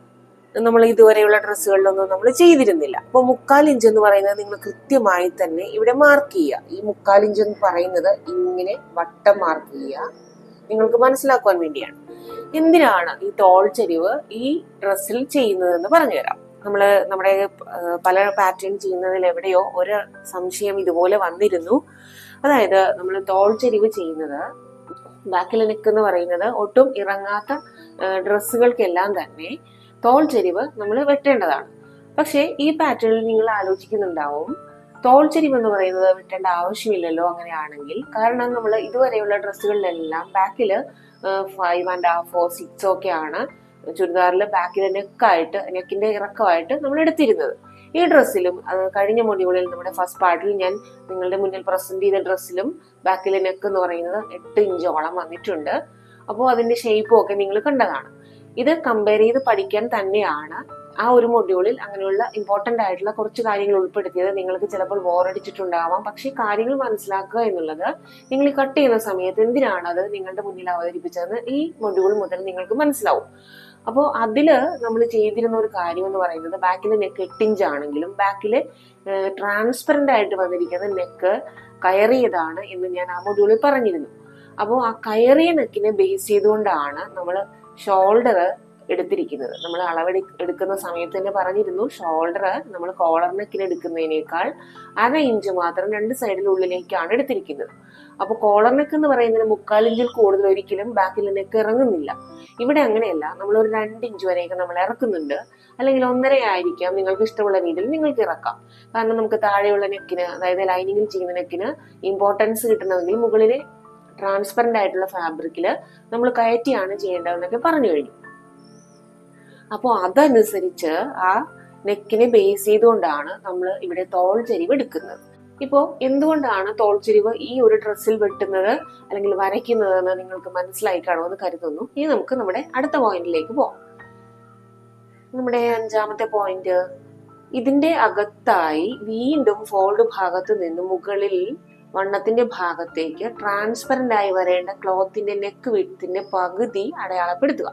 നമ്മൾ ഇതുവരെയുള്ള ഡ്രസ്സുകളിലൊന്നും നമ്മൾ ചെയ്തിരുന്നില്ല. അപ്പോൾ മുക്കാൽ ഇഞ്ച് എന്ന് പറയുന്നത് നിങ്ങൾ കൃത്യമായി തന്നെ ഇവിടെ മാർക്ക് ചെയ്യുക. ഈ മുക്കാൽ ഇഞ്ച് എന്ന് പറയുന്നത് ഇങ്ങനെ വട്ടം മാർക്ക് ചെയ്യുക. നിങ്ങൾക്ക് മനസ്സിലാക്കുവാൻ വേണ്ടിയാണ്. എന്തിനാണ് ഈ തോൾ ചരിവ് ഈ ഡ്രസ്സിൽ ചെയ്യുന്നതെന്ന് പറഞ്ഞുതരാം. നമ്മൾ നമ്മുടെ പല പാറ്റേൺ ചെയ്യുന്നതിൽ എവിടെയോ ഒരു സംശയം ഇതുപോലെ വന്നിരുന്നു. അതായത് നമ്മൾ തോൾ ചെരിവ് ചെയ്യുന്നത് ബാക്കിൽ നെക്ക് എന്ന് പറയുന്നത് ഒട്ടും ഇറങ്ങാത്ത ഡ്രസ്സുകൾക്കെല്ലാം തന്നെ തോൾ ചെരിവ് നമ്മൾ വെട്ടേണ്ടതാണ്. പക്ഷേ ഈ പാറ്റേണിൽ നിങ്ങൾ ആലോചിക്കുന്നുണ്ടാവും തോൾ ചെരിവ് എന്ന് പറയുന്നത് വെട്ടേണ്ട ആവശ്യമില്ലല്ലോ അങ്ങനെയാണെങ്കിൽ. കാരണം നമ്മൾ ഇതുവരെയുള്ള ഡ്രസ്സുകളിലെല്ലാം ബാക്കിൽ five and half four six ഒക്കെ ആണ് ചുരിദാറിൽ ബാക്കിൽ നെക്കായിട്ട് നെക്കിന്റെ ഇറക്കമായിട്ട് നമ്മൾ എടുത്തിരുന്നത്. ഈ ഡ്രസ്സിലും കഴിഞ്ഞ മൊഡ്യൂളിൽ നമ്മുടെ ഫസ്റ്റ് പാർട്ടിൽ ഞാൻ നിങ്ങളുടെ മുന്നിൽ പ്രസന്റ് ചെയ്ത ഡ്രസ്സിലും ബാക്കിലെ നെക്ക് എന്ന് പറയുന്നത് എട്ട് ഇഞ്ചോളം വന്നിട്ടുണ്ട്. അപ്പോൾ അതിന്റെ ഷേപ്പും ഒക്കെ നിങ്ങൾ കണ്ടതാണ്. ഇത് കമ്പയർ ചെയ്ത് പഠിക്കാൻ തന്നെയാണ് ആ ഒരു മൊഡ്യൂളിൽ അങ്ങനെയുള്ള ഇമ്പോർട്ടന്റ് ആയിട്ടുള്ള കുറച്ച് കാര്യങ്ങൾ ഉൾപ്പെടുത്തിയത്. നിങ്ങൾക്ക് ചിലപ്പോൾ ബോറടിച്ചിട്ടുണ്ടാവാം പക്ഷേ കാര്യങ്ങൾ മനസ്സിലാക്കുക എന്നുള്ളത് നിങ്ങൾ കട്ട് ചെയ്യുന്ന സമയത്ത് എന്തിനാണ് അത് നിങ്ങളുടെ മുന്നിൽ അവതരിപ്പിച്ചതെന്ന് ഈ മൊഡ്യൂൾ മുതൽ നിങ്ങൾക്ക് മനസ്സിലാവും. അപ്പോൾ അതിൽ നമ്മൾ ചെയ്തിരുന്ന ഒരു കാര്യം എന്ന് പറയുന്നത് ബാക്കിലെ നെക്ക് എട്ടിഞ്ച് ആണെങ്കിലും ബാക്കിൽ ട്രാൻസ്പെറന്റ് ആയിട്ട് വന്നിരിക്കുന്ന നെക്ക് കയറിയതാണ് എന്ന് ഞാൻ ആ മൊഡ്യൂളിൽ പറഞ്ഞിരുന്നു. അപ്പോൾ ആ കയറിയ നെക്കിനെ ബേസ് ചെയ്തുകൊണ്ടാണ് നമ്മൾ ഷോൾഡർ എടുത്തിരിക്കുന്നത്. നമ്മൾ അളവെടു എടുക്കുന്ന സമയത്ത് തന്നെ പറഞ്ഞിരുന്നു ഷോൾഡർ നമ്മൾ കോളർ നെക്കിന് എടുക്കുന്നതിനേക്കാൾ അര ഇഞ്ച് മാത്രം രണ്ട് സൈഡിനുള്ളിലേക്കാണ് എടുത്തിരിക്കുന്നത്. അപ്പോൾ കോളർ നെക്ക് എന്ന് പറയുന്നതിന് മുക്കാലിഞ്ചിൽ കൂടുതൽ ഒരിക്കലും ബാക്കിൽ നെക്ക് ഇറങ്ങുന്നില്ല. ഇവിടെ അങ്ങനെയല്ല നമ്മൾ ഒരു രണ്ട് ഇഞ്ച് വരെയൊക്കെ നമ്മൾ ഇറക്കുന്നുണ്ട്. അല്ലെങ്കിൽ ഒന്നര ആയിരിക്കാം നിങ്ങൾക്ക് ഇഷ്ടമുള്ള രീതിയിൽ നിങ്ങൾക്ക് ഇറക്കാം. കാരണം നമുക്ക് താഴെയുള്ള നെക്കിന് അതായത് ലൈനിങ്ങിൽ ചെയ്യുന്ന നെക്കിന് ഇമ്പോർട്ടൻസ് കിട്ടണമെങ്കിൽ മുകളിൽ ട്രാൻസ്പെറന്റ് ആയിട്ടുള്ള ഫാബ്രിക്കിൽ നമ്മൾ കയറ്റിയാണ് ചെയ്യേണ്ടതെന്നൊക്കെ പറഞ്ഞു കഴിഞ്ഞു. അപ്പോൾ അതനുസരിച്ച് ആ നെക്കിനെ ബേസ് ചെയ്തുകൊണ്ടാണ് നമ്മൾ ഇവിടെ തോൾ ചെരിവ് എടുക്കുന്നത്. ഇപ്പോൾ എന്തുകൊണ്ടാണ് തോൾ ചെരിവ് ഈ ഒരു ഡ്രസ്സിൽ വെട്ടുന്നത് അല്ലെങ്കിൽ വരയ്ക്കുന്നതെന്ന് നിങ്ങൾക്ക് മനസ്സിലായി കാണുമെന്ന് കരുതുന്നു. ഇനി നമുക്ക് നമ്മുടെ അടുത്ത പോയിന്റിലേക്ക് പോകാം നമ്മുടെ അഞ്ചാമത്തെ പോയിന്റ്. ഇതിന്റെ അകത്തായി വീണ്ടും ഫോൾഡ് ഭാഗത്ത് നിന്ന് മുകളിൽ വണ്ണത്തിന്റെ ഭാഗത്തേക്ക് ട്രാൻസ്പെറന്റ് ആയി വരേണ്ട ക്ലോത്തിന്റെ നെക്ക് വിത്തിന്റെ പകുതി അടയാളപ്പെടുത്തുക.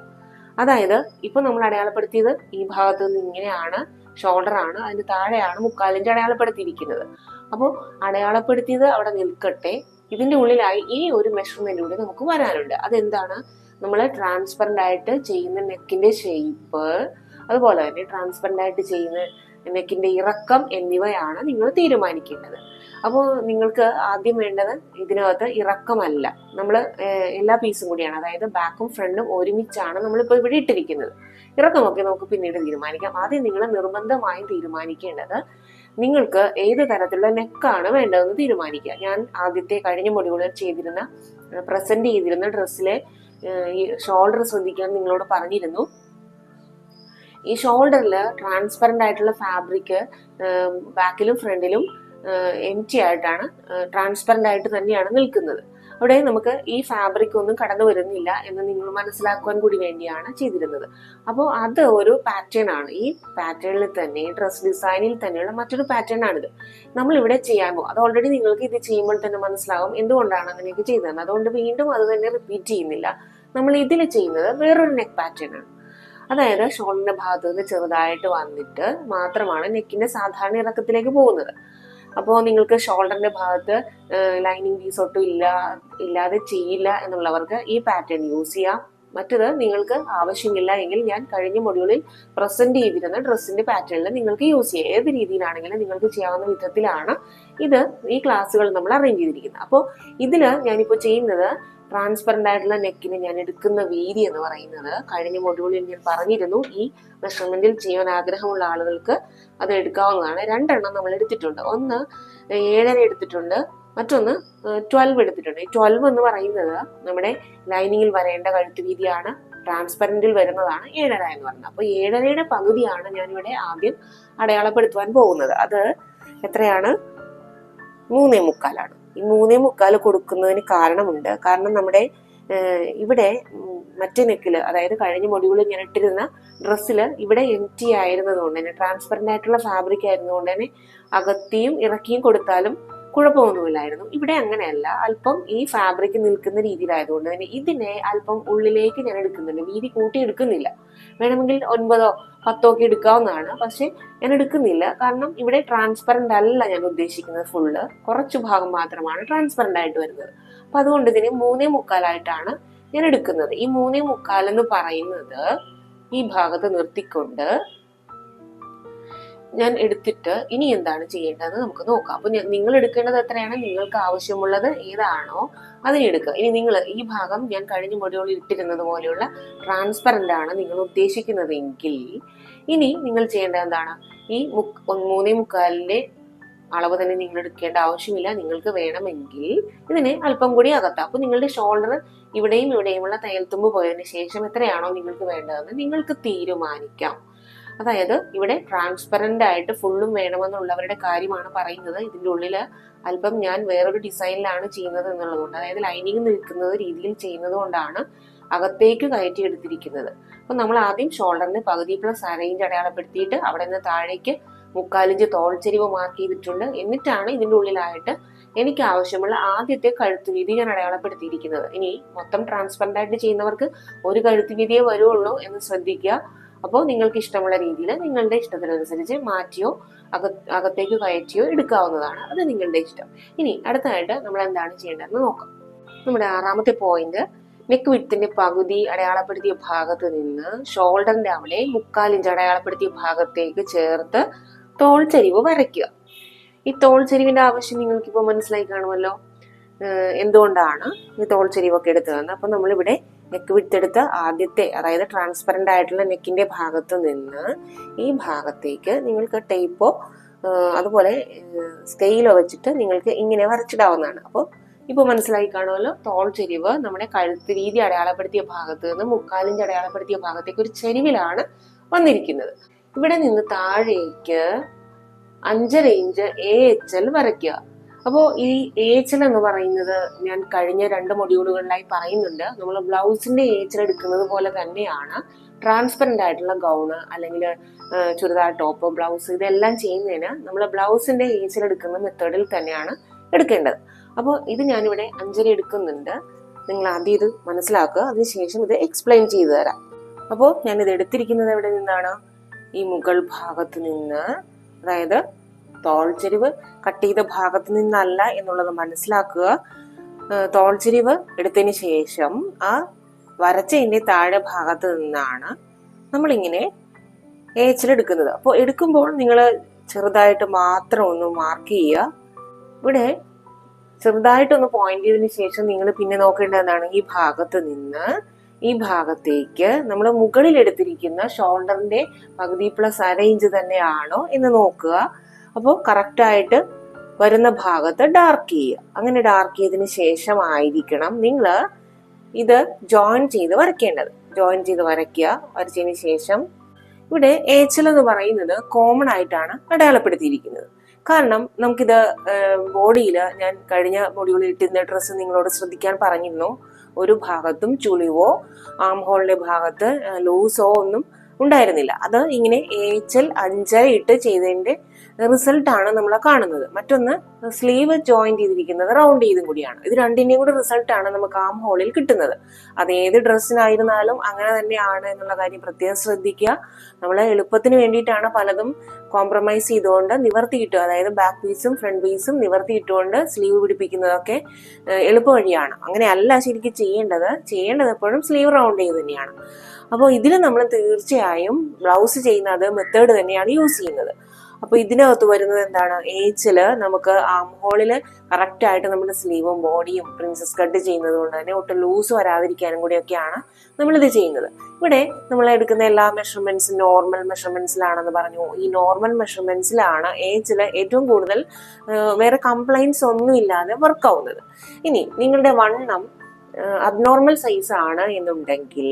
അതായത് ഇപ്പൊ നമ്മൾ അടയാളപ്പെടുത്തിയത് ഈ ഭാഗത്ത് നിന്ന് ഇങ്ങനെയാണ് ഷോൾഡർ ആണ് അതിന് താഴെയാണ് മുക്കാലിഞ്ച് അടയാളപ്പെടുത്തിയിരിക്കുന്നത്. അപ്പോൾ അടയാളപ്പെടുത്തിയത് അവിടെ നിൽക്കട്ടെ. ഇതിന്റെ ഉള്ളിലായി ഈ ഒരു മെഷർമെന്റ് കൂടി നമുക്ക് വരാനുണ്ട്. അതെന്താണ്? നമ്മൾ ട്രാൻസ്പെറന്റ് ആയിട്ട് ചെയ്യുന്ന നെക്കിന്റെ ഷേപ്പ് അതുപോലെ തന്നെ ട്രാൻസ്പെറന്റ് ആയിട്ട് ചെയ്യുന്ന നെക്കിന്റെ ഇറക്കം എന്നിവയാണ് നിങ്ങൾ തീരുമാനിക്കേണ്ടത്. അപ്പോൾ നിങ്ങൾക്ക് ആദ്യം വേണ്ടത് ഇതിനകത്ത് ഇറക്കമല്ല. നമ്മൾ എല്ലാ പീസും കൂടിയാണ്. അതായത് ബാക്കും ഫ്രണ്ടും ഒരുമിച്ചാണ് നമ്മളിപ്പോൾ ഇവിടെ ഇട്ടിരിക്കുന്നത്. ഇറക്കമൊക്കെ നമുക്ക് പിന്നീട് തീരുമാനിക്കാം. ആദ്യം നിങ്ങൾ നിർബന്ധമായും തീരുമാനിക്കേണ്ടത് നിങ്ങൾക്ക് ഏത് തരത്തിലുള്ള നെക്കാണ് വേണ്ടതെന്ന് തീരുമാനിക്കുക. ഞാൻ ആദ്യത്തെ കഴിഞ്ഞ മൊഡ്യൂളിൽ ചെയ്തിരുന്ന പ്രസന്റ് ചെയ്തിരുന്ന ഡ്രസ്സിലെ ഈ ഷോൾഡർ ശ്രദ്ധിക്കാൻ നിങ്ങളോട് പറഞ്ഞിരുന്നു. ഈ ഷോൾഡറിൽ ട്രാൻസ്പെറന്റ് ആയിട്ടുള്ള ഫാബ്രിക് ബാക്കിലും ഫ്രണ്ടിലും എം ടി ആയിട്ടാണ് ട്രാൻസ്പെറന്റ് ആയിട്ട് തന്നെയാണ് നിൽക്കുന്നത്. അവിടെ നമുക്ക് ഈ ഫാബ്രിക് ഒന്നും കടന്നു വരുന്നില്ല എന്ന് നിങ്ങൾ മനസ്സിലാക്കുവാൻ കൂടി വേണ്ടിയാണ് ചെയ്തിരുന്നത്. അപ്പോൾ അത് ഒരു പാറ്റേൺ ആണ്. ഈ പാറ്റേണിൽ തന്നെ ഡ്രസ് ഡിസൈനിൽ തന്നെയുള്ള മറ്റൊരു പാറ്റേൺ ആണിത്. നമ്മൾ ഇവിടെ ചെയ്യാൻ പോകും അത് ഓൾറെഡി നിങ്ങൾക്ക് ഇത് ചെയ്യുമ്പോൾ തന്നെ മനസ്സിലാവും എന്തുകൊണ്ടാണ് അങ്ങനെയൊക്കെ ചെയ്തത് അതുകൊണ്ട് വീണ്ടും അത് തന്നെ റിപ്പീറ്റ് ചെയ്യുന്നില്ല. നമ്മൾ ഇതിൽ ചെയ്യുന്നത് വേറൊരു നെക്ക് പാറ്റേൺ ആണ്. അതായത് ഷോളിന്റെ ഭാഗത്ത് നിന്ന് ചെറുതായിട്ട് വന്നിട്ട് മാത്രമാണ് നെക്കിന്റെ സാധാരണ ഇറക്കത്തിലേക്ക് പോകുന്നത്. അപ്പോൾ നിങ്ങൾക്ക് ഷോൾഡറിന്റെ ഭാഗത്ത് ലൈനിങ് പീസ് ഒട്ടും ഇല്ല ഇല്ലാതെ ചെയ്യില്ല എന്നുള്ളവർക്ക് ഈ പാറ്റേൺ യൂസ് ചെയ്യാം. മറ്റത് നിങ്ങൾക്ക് ആവശ്യമില്ല എങ്കിൽ ഞാൻ കഴിഞ്ഞ മൊഡ്യൂളിൽ പ്രസന്റ് ചെയ്തിരുന്ന ഡ്രസ്സിന്റെ പാറ്റേണിൽ നിങ്ങൾക്ക് യൂസ് ചെയ്യാം. ഏത് രീതിയിലാണെങ്കിലും നിങ്ങൾക്ക് ചെയ്യാവുന്ന വിധത്തിലാണ് ഇത് ഈ ക്ലാസ്സുകൾ നമ്മൾ അറേഞ്ച് ചെയ്തിരിക്കുന്നത്. അപ്പോൾ ഇതിൽ ഞാനിപ്പോൾ ചെയ്യുന്നത് ട്രാൻസ്പെറന്റ് ആയിട്ടുള്ള നെക്കിന് ഞാൻ എടുക്കുന്ന വീതി എന്ന് പറയുന്നത് കഴിഞ്ഞ മൊഡ്യൂളിൽ ഞാൻ പറഞ്ഞിരുന്നു. ഈ മെഷർമെന്റിൽ ചെയ്യാൻ ആഗ്രഹമുള്ള ആളുകൾക്ക് അത് എടുക്കാവുന്നതാണ്. രണ്ടെണ്ണം നമ്മൾ എടുത്തിട്ടുണ്ട്. ഒന്ന് ഏഴര എടുത്തിട്ടുണ്ട്. മറ്റൊന്ന് ട്വൽവ് എടുത്തിട്ടുണ്ട്. ഈ ട്വൽവ് എന്ന് പറയുന്നത് നമ്മുടെ ലൈനിങ്ങിൽ വരേണ്ട കഴുത്ത് വീതിയാണ്. ട്രാൻസ്പെറന്റിൽ വരുന്നതാണ് ഏഴര എന്ന് പറയുന്നത് അപ്പോൾ ഏഴരയുടെ പകുതിയാണ് ഞാനിവിടെ ആദ്യം അടയാളപ്പെടുത്തുവാൻ പോകുന്നത്. അത് എത്രയാണ്? മൂന്നേ മുക്കാലാണ്. ഈ മൂന്നേ മുക്കാൽ കൊടുക്കുന്നതിന് കാരണമുണ്ട്. കാരണം നമ്മുടെ ഇവിടെ മറ്റു നെക്കിൽ അതായത് കഴിഞ്ഞ മൊഡ്യൂളിൽ ഞാൻ ഇട്ടിരുന്ന ഡ്രസ്സിൽ ഇവിടെ എം ടി ആയിരുന്നതുകൊണ്ട് തന്നെ ട്രാൻസ്പെറന്റ് ആയിട്ടുള്ള ഫാബ്രിക് ആയിരുന്നതുകൊണ്ട് തന്നെ അകത്തിയും ഇറക്കിയും കൊടുത്താലും കുഴപ്പമൊന്നുമില്ലായിരുന്നു. ഇവിടെ അങ്ങനെയല്ല. അല്പം ഈ ഫാബ്രിക് നിൽക്കുന്ന രീതിയിലായതുകൊണ്ട് തന്നെ ഇതിനെ അല്പം ഉള്ളിലേക്ക് ഞാൻ എടുക്കുന്നുണ്ട്. വീതി കൂട്ടി എടുക്കുന്നില്ല. വേണമെങ്കിൽ ഒൻപതോ പത്തോ ഒക്കെ എടുക്കാവുന്നതാണ്. പക്ഷെ ഞാൻ എടുക്കുന്നില്ല. കാരണം ഇവിടെ ട്രാൻസ്പെറന്റ് അല്ല ഞാൻ ഉദ്ദേശിക്കുന്നത് ഫുള്ള് കുറച്ചു ഭാഗം മാത്രമാണ് ട്രാൻസ്പെറന്റ് ആയിട്ട് വരുന്നത്. അപ്പൊ അതുകൊണ്ട് ഇതിന് മൂന്നേ മുക്കാലായിട്ടാണ് ഞാൻ എടുക്കുന്നത്. ഈ മൂന്നേ മുക്കാൽ എന്ന് പറയുന്നത് ഈ ഭാഗത്ത് നിർത്തിക്കൊണ്ട് ഞാൻ എടുത്തിട്ട് ഇനി എന്താണ് ചെയ്യേണ്ടതെന്ന് നമുക്ക് നോക്കാം. അപ്പൊ നിങ്ങൾ എടുക്കേണ്ടത് എത്രയാണ്? നിങ്ങൾക്ക് ആവശ്യമുള്ളത് ഏതാണോ അതിനെടുക്കുക ഇനി നിങ്ങൾ ഈ ഭാഗം ഞാൻ കഴിഞ്ഞ മൊഡ്യൂളിൽ ഇട്ടിരുന്നത് പോലെയുള്ള ട്രാൻസ്പെറന്റ് ആണ് നിങ്ങൾ ഉദ്ദേശിക്കുന്നതെങ്കിൽ ഇനി നിങ്ങൾ ചെയ്യേണ്ടത് എന്താണ്? ഈ മൂന്നേ മുക്കാലിന്റെ അളവ് തന്നെ നിങ്ങൾ എടുക്കേണ്ട ആവശ്യമില്ല. നിങ്ങൾക്ക് വേണമെങ്കിൽ ഇതിനെ അല്പം കൂടി അകത്താം. അപ്പൊ നിങ്ങളുടെ ഷോൾഡർ ഇവിടെയും ഇവിടെയുമുള്ള തയ്യൽത്തുമ്പ് പോയതിന് ശേഷം എത്രയാണോ നിങ്ങൾക്ക് വേണ്ടതെന്ന് നിങ്ങൾക്ക് തീരുമാനിക്കാം. അതായത് ഇവിടെ ട്രാൻസ്പെറന്റ് ആയിട്ട് ഫുള്ളും വേണമെന്നുള്ളവരുടെ കാര്യമാണ് പറയുന്നത്. ഇതിന്റെ ഉള്ളിൽ അല്പം ഞാൻ വേറൊരു ഡിസൈനിലാണ് ചെയ്യുന്നത് എന്നുള്ളതുകൊണ്ട് അതായത് ലൈനിങ് നിൽക്കുന്നത് രീതിയിൽ ചെയ്യുന്നത് കൊണ്ടാണ് അകത്തേക്ക് കയറ്റി എടുത്തിരിക്കുന്നത്. അപ്പൊ നമ്മൾ ആദ്യം ഷോൾഡറിന് പകുതി പ്ലസ് അരയിഞ്ച് അടയാളപ്പെടുത്തിയിട്ട് അവിടെ നിന്ന് താഴേക്ക് മുക്കാലിഞ്ച് തോൾച്ചെരിവ് മാർക്ക് ചെയ്തിട്ടുണ്ട്. എന്നിട്ടാണ് ഇതിന്റെ ഉള്ളിലായിട്ട് എനിക്ക് ആവശ്യമുള്ള ആദ്യത്തെ കഴുത്ത് വീതി ഞാൻ അടയാളപ്പെടുത്തിയിരിക്കുന്നത്. ഇനി മൊത്തം ട്രാൻസ്പെറന്റ് ആയിട്ട് ചെയ്യുന്നവർക്ക് ഒരു കഴുത്ത് വീതിയേ വരുള്ളൂ എന്ന് ശ്രദ്ധിക്കുക. അപ്പോൾ നിങ്ങൾക്ക് ഇഷ്ടമുള്ള രീതിയിൽ നിങ്ങളുടെ ഇഷ്ടത്തിനനുസരിച്ച് മാറ്റിയോ അക അകത്തേക്ക് കയറ്റിയോ എടുക്കാവുന്നതാണ്. അത് നിങ്ങളുടെ ഇഷ്ടം. ഇനി അടുത്തതായിട്ട് നമ്മൾ എന്താണ് ചെയ്യേണ്ടതെന്ന് നോക്കാം. നമ്മുടെ ആറാമത്തെ പോയിന്റ് നെക്ക് വിത്തിന്റെ പകുതി അടയാളപ്പെടുത്തിയ ഭാഗത്ത് നിന്ന് ഷോൾഡറിന്റെ അവലെ മുക്കാലിഞ്ച് അടയാളപ്പെടുത്തിയ ഭാഗത്തേക്ക് ചേർത്ത് തോൾ ചരിവ് വരയ്ക്കുക. ഈ തോൾ ചരിവിന്റെ ആവശ്യം നിങ്ങൾക്ക് ഇപ്പൊ മനസ്സിലായി കാണുമല്ലോ. എന്തുകൊണ്ടാണ് ഈ തോൾ ചരിവൊക്കെ എടുത്തതെന്ന് അപ്പൊ നമ്മളിവിടെ നെക്ക് വിട്ടെടുത്ത ആദ്യത്തെ അതായത് ട്രാൻസ്പെറന്റ് ആയിട്ടുള്ള നെക്കിന്റെ ഭാഗത്ത് നിന്ന് ഈ ഭാഗത്തേക്ക് നിങ്ങൾക്ക് ടേപ്പോ അതുപോലെ സ്കെയിലോ വെച്ചിട്ട് നിങ്ങൾക്ക് ഇങ്ങനെ വരച്ചിടാവുന്നതാണ്. അപ്പോൾ ഇപ്പോൾ മനസ്സിലായി കാണുമല്ലോ? തോൾ ചെരിവ് നമ്മുടെ കഴുത്ത് രീതി അടയാളപ്പെടുത്തിയ ഭാഗത്ത് നിന്ന് മുക്കാലിഞ്ച് അടയാളപ്പെടുത്തിയ ഭാഗത്തേക്ക് ഒരു ചെരിവിലാണ് വന്നിരിക്കുന്നത്. ഇവിടെ നിന്ന് താഴേക്ക് അഞ്ചര ഇഞ്ച് എ എച്ച് എൽ വരയ്ക്കുക. അപ്പോൾ ഈ എ എച്ച് എൽ എന്ന് പറയുന്നത് ഞാൻ കഴിഞ്ഞ രണ്ട് മൊഡ്യൂളുകളിലായി പറയുന്നുണ്ട്. നമ്മൾ ബ്ലൗസിന്റെ എ എച്ച് എൽ എടുക്കുന്നത് പോലെ തന്നെയാണ് ട്രാൻസ്പെറന്റ് ആയിട്ടുള്ള ഗൗണ് അല്ലെങ്കിൽ ചുരിദാർ ടോപ്പ് ബ്ലൗസ് ഇതെല്ലാം ചെയ്യുന്നതിന് നമ്മൾ ബ്ലൗസിന്റെ എ എച്ച് എൽ എടുക്കുന്ന മെത്തേഡിൽ തന്നെയാണ് എടുക്കേണ്ടത്. അപ്പോൾ ഇത് ഞാനിവിടെ അഞ്ചര എടുക്കുന്നുണ്ട്. നിങ്ങൾ ആദ്യം ഇത് മനസ്സിലാക്കുക. അതിനുശേഷം ഇത് എക്സ്പ്ലെയിൻ ചെയ്തു തരാം. അപ്പോൾ ഞാനിത് എടുത്തിരിക്കുന്നത് എവിടെ നിന്നാണ്? ഈ മുകൾ ഭാഗത്ത് നിന്ന്. അതായത് തോൾച്ചെരിവ് കട്ട് ചെയ്ത ഭാഗത്ത് നിന്നല്ല എന്നുള്ളത് മനസ്സിലാക്കുക. തോൾച്ചെരിവ് എടുത്തതിന് ശേഷം ആ വരച്ചതിന്റെ താഴെ ഭാഗത്ത് നിന്നാണ് നമ്മളിങ്ങനെ ഏച്ചിലെടുക്കുന്നത് അപ്പോൾ എടുക്കുമ്പോൾ നിങ്ങൾ ചെറുതായിട്ട് മാത്രം ഒന്ന് മാർക്ക് ചെയ്യുക. ഇവിടെ ചെറുതായിട്ടൊന്ന് പോയിന്റ് ചെയ്തതിന് ശേഷം നിങ്ങൾ പിന്നെ നോക്കേണ്ടത് ഈ ഭാഗത്ത് നിന്ന് ഈ ഭാഗത്തേക്ക് നമ്മൾ മുകളിൽ എടുത്തിരിക്കുന്ന ഷോൾഡറിന്റെ പകുതി പ്ലസ് അര ഇഞ്ച് തന്നെയാണോ എന്ന് നോക്കുക. അപ്പോൾ കറക്റ്റായിട്ട് വരുന്ന ഭാഗത്ത് ഡാർക്ക് ചെയ്യുക. അങ്ങനെ ഡാർക്ക് ചെയ്തതിന് ശേഷമായിരിക്കണം നിങ്ങൾ ഇത് ജോയിൻ ചെയ്ത് വരയ്ക്കേണ്ടത്. ജോയിൻ ചെയ്ത് വരയ്ക്കുക. വരച്ചതിന് ശേഷം ഇവിടെ ഏച്ചൽ എന്ന് പറയുന്നത് കോമൺ ആയിട്ടാണ് അടയാളപ്പെടുത്തിയിരിക്കുന്നത്. കാരണം നമുക്കിത് ബോഡിയിൽ ഞാൻ കഴിഞ്ഞ മൊഡ്യൂളിൽ ഇട്ടിരുന്ന ഡ്രസ്സ് നിങ്ങളോട് ശ്രദ്ധിക്കാൻ പറഞ്ഞിരുന്നു. ഒരു ഭാഗത്തും ചുളിവോ ആം ഹോളിന്റെ ഭാഗത്ത് ലൂസോ ഒന്നും ഉണ്ടായിരുന്നില്ല. അത് ഇങ്ങനെ ഏച്ചൽ അഞ്ചായി ഇട്ട് ചെയ്തതിന്റെ റിസൾട്ട് ആണ് നമ്മൾ കാണുന്നത്. മറ്റൊന്ന് സ്ലീവ് ജോയിൻ ചെയ്തിരിക്കുന്നത് റൗണ്ട് ചെയ്തും കൂടിയാണ്. ഇത് രണ്ടിന്റെയും കൂടി റിസൾട്ട് ആണ് നമുക്ക് ആം ഹോളിൽ കിട്ടുന്നത്. അത് ഏത് ഡ്രസ്സിനായിരുന്നാലും അങ്ങനെ തന്നെയാണ് എന്നുള്ള കാര്യം പ്രത്യേകം ശ്രദ്ധിക്കുക. നമ്മൾ എളുപ്പത്തിന് വേണ്ടിയിട്ടാണ് പലതും കോംപ്രമൈസ് ചെയ്തുകൊണ്ട് നിവർത്തി കിട്ടുക അതായത് ബാക്ക് പീസും ഫ്രണ്ട് പീസും നിവർത്തി ഇട്ടുകൊണ്ട് സ്ലീവ് പിടിപ്പിക്കുന്നതൊക്കെ എളുപ്പ വഴിയാണ് അങ്ങനെയല്ല ശരിക്കും ചെയ്യേണ്ടത്. ചെയ്യേണ്ടത് എപ്പോഴും സ്ലീവ് റൗണ്ട് ചെയ്ത് തന്നെയാണ്. അപ്പോൾ ഇതിൽ നമ്മൾ തീർച്ചയായും ബ്ലൗസ് ചെയ്യുന്നത് മെത്തേഡ് തന്നെയാണ് യൂസ് ചെയ്യുന്നത്. അപ്പോൾ ഇതിനകത്ത് വരുന്നത് എന്താണ്? ഏച്ചിൽ നമുക്ക് ആം ഹോളിൽ കറക്റ്റ് ആയിട്ട് നമ്മുടെ സ്ലീവും ബോഡിയും പ്രിൻസസ് കട്ട് ചെയ്യുന്നത് കൊണ്ട് തന്നെ ഒട്ടും ലൂസ് വരാതിരിക്കാനും കൂടിയൊക്കെയാണ് നമ്മളിത് ചെയ്യുന്നത്. ഇവിടെ നമ്മൾ എടുക്കുന്ന എല്ലാ മെഷർമെന്റ്സും നോർമൽ മെഷർമെന്റ്സിലാണെന്ന് പറഞ്ഞു. ഈ നോർമൽ മെഷർമെന്റ്സിലാണ് ഏച്ചിൽ ഏറ്റവും കൂടുതൽ വേറെ കംപ്ലൈൻസ് ഒന്നും ഇല്ലാതെ വർക്ക് ആവുന്നത്. ഇനി നിങ്ങളുടെ വണ്ണം അബ്നോർമൽ സൈസ് ആണ് എന്നുണ്ടെങ്കിൽ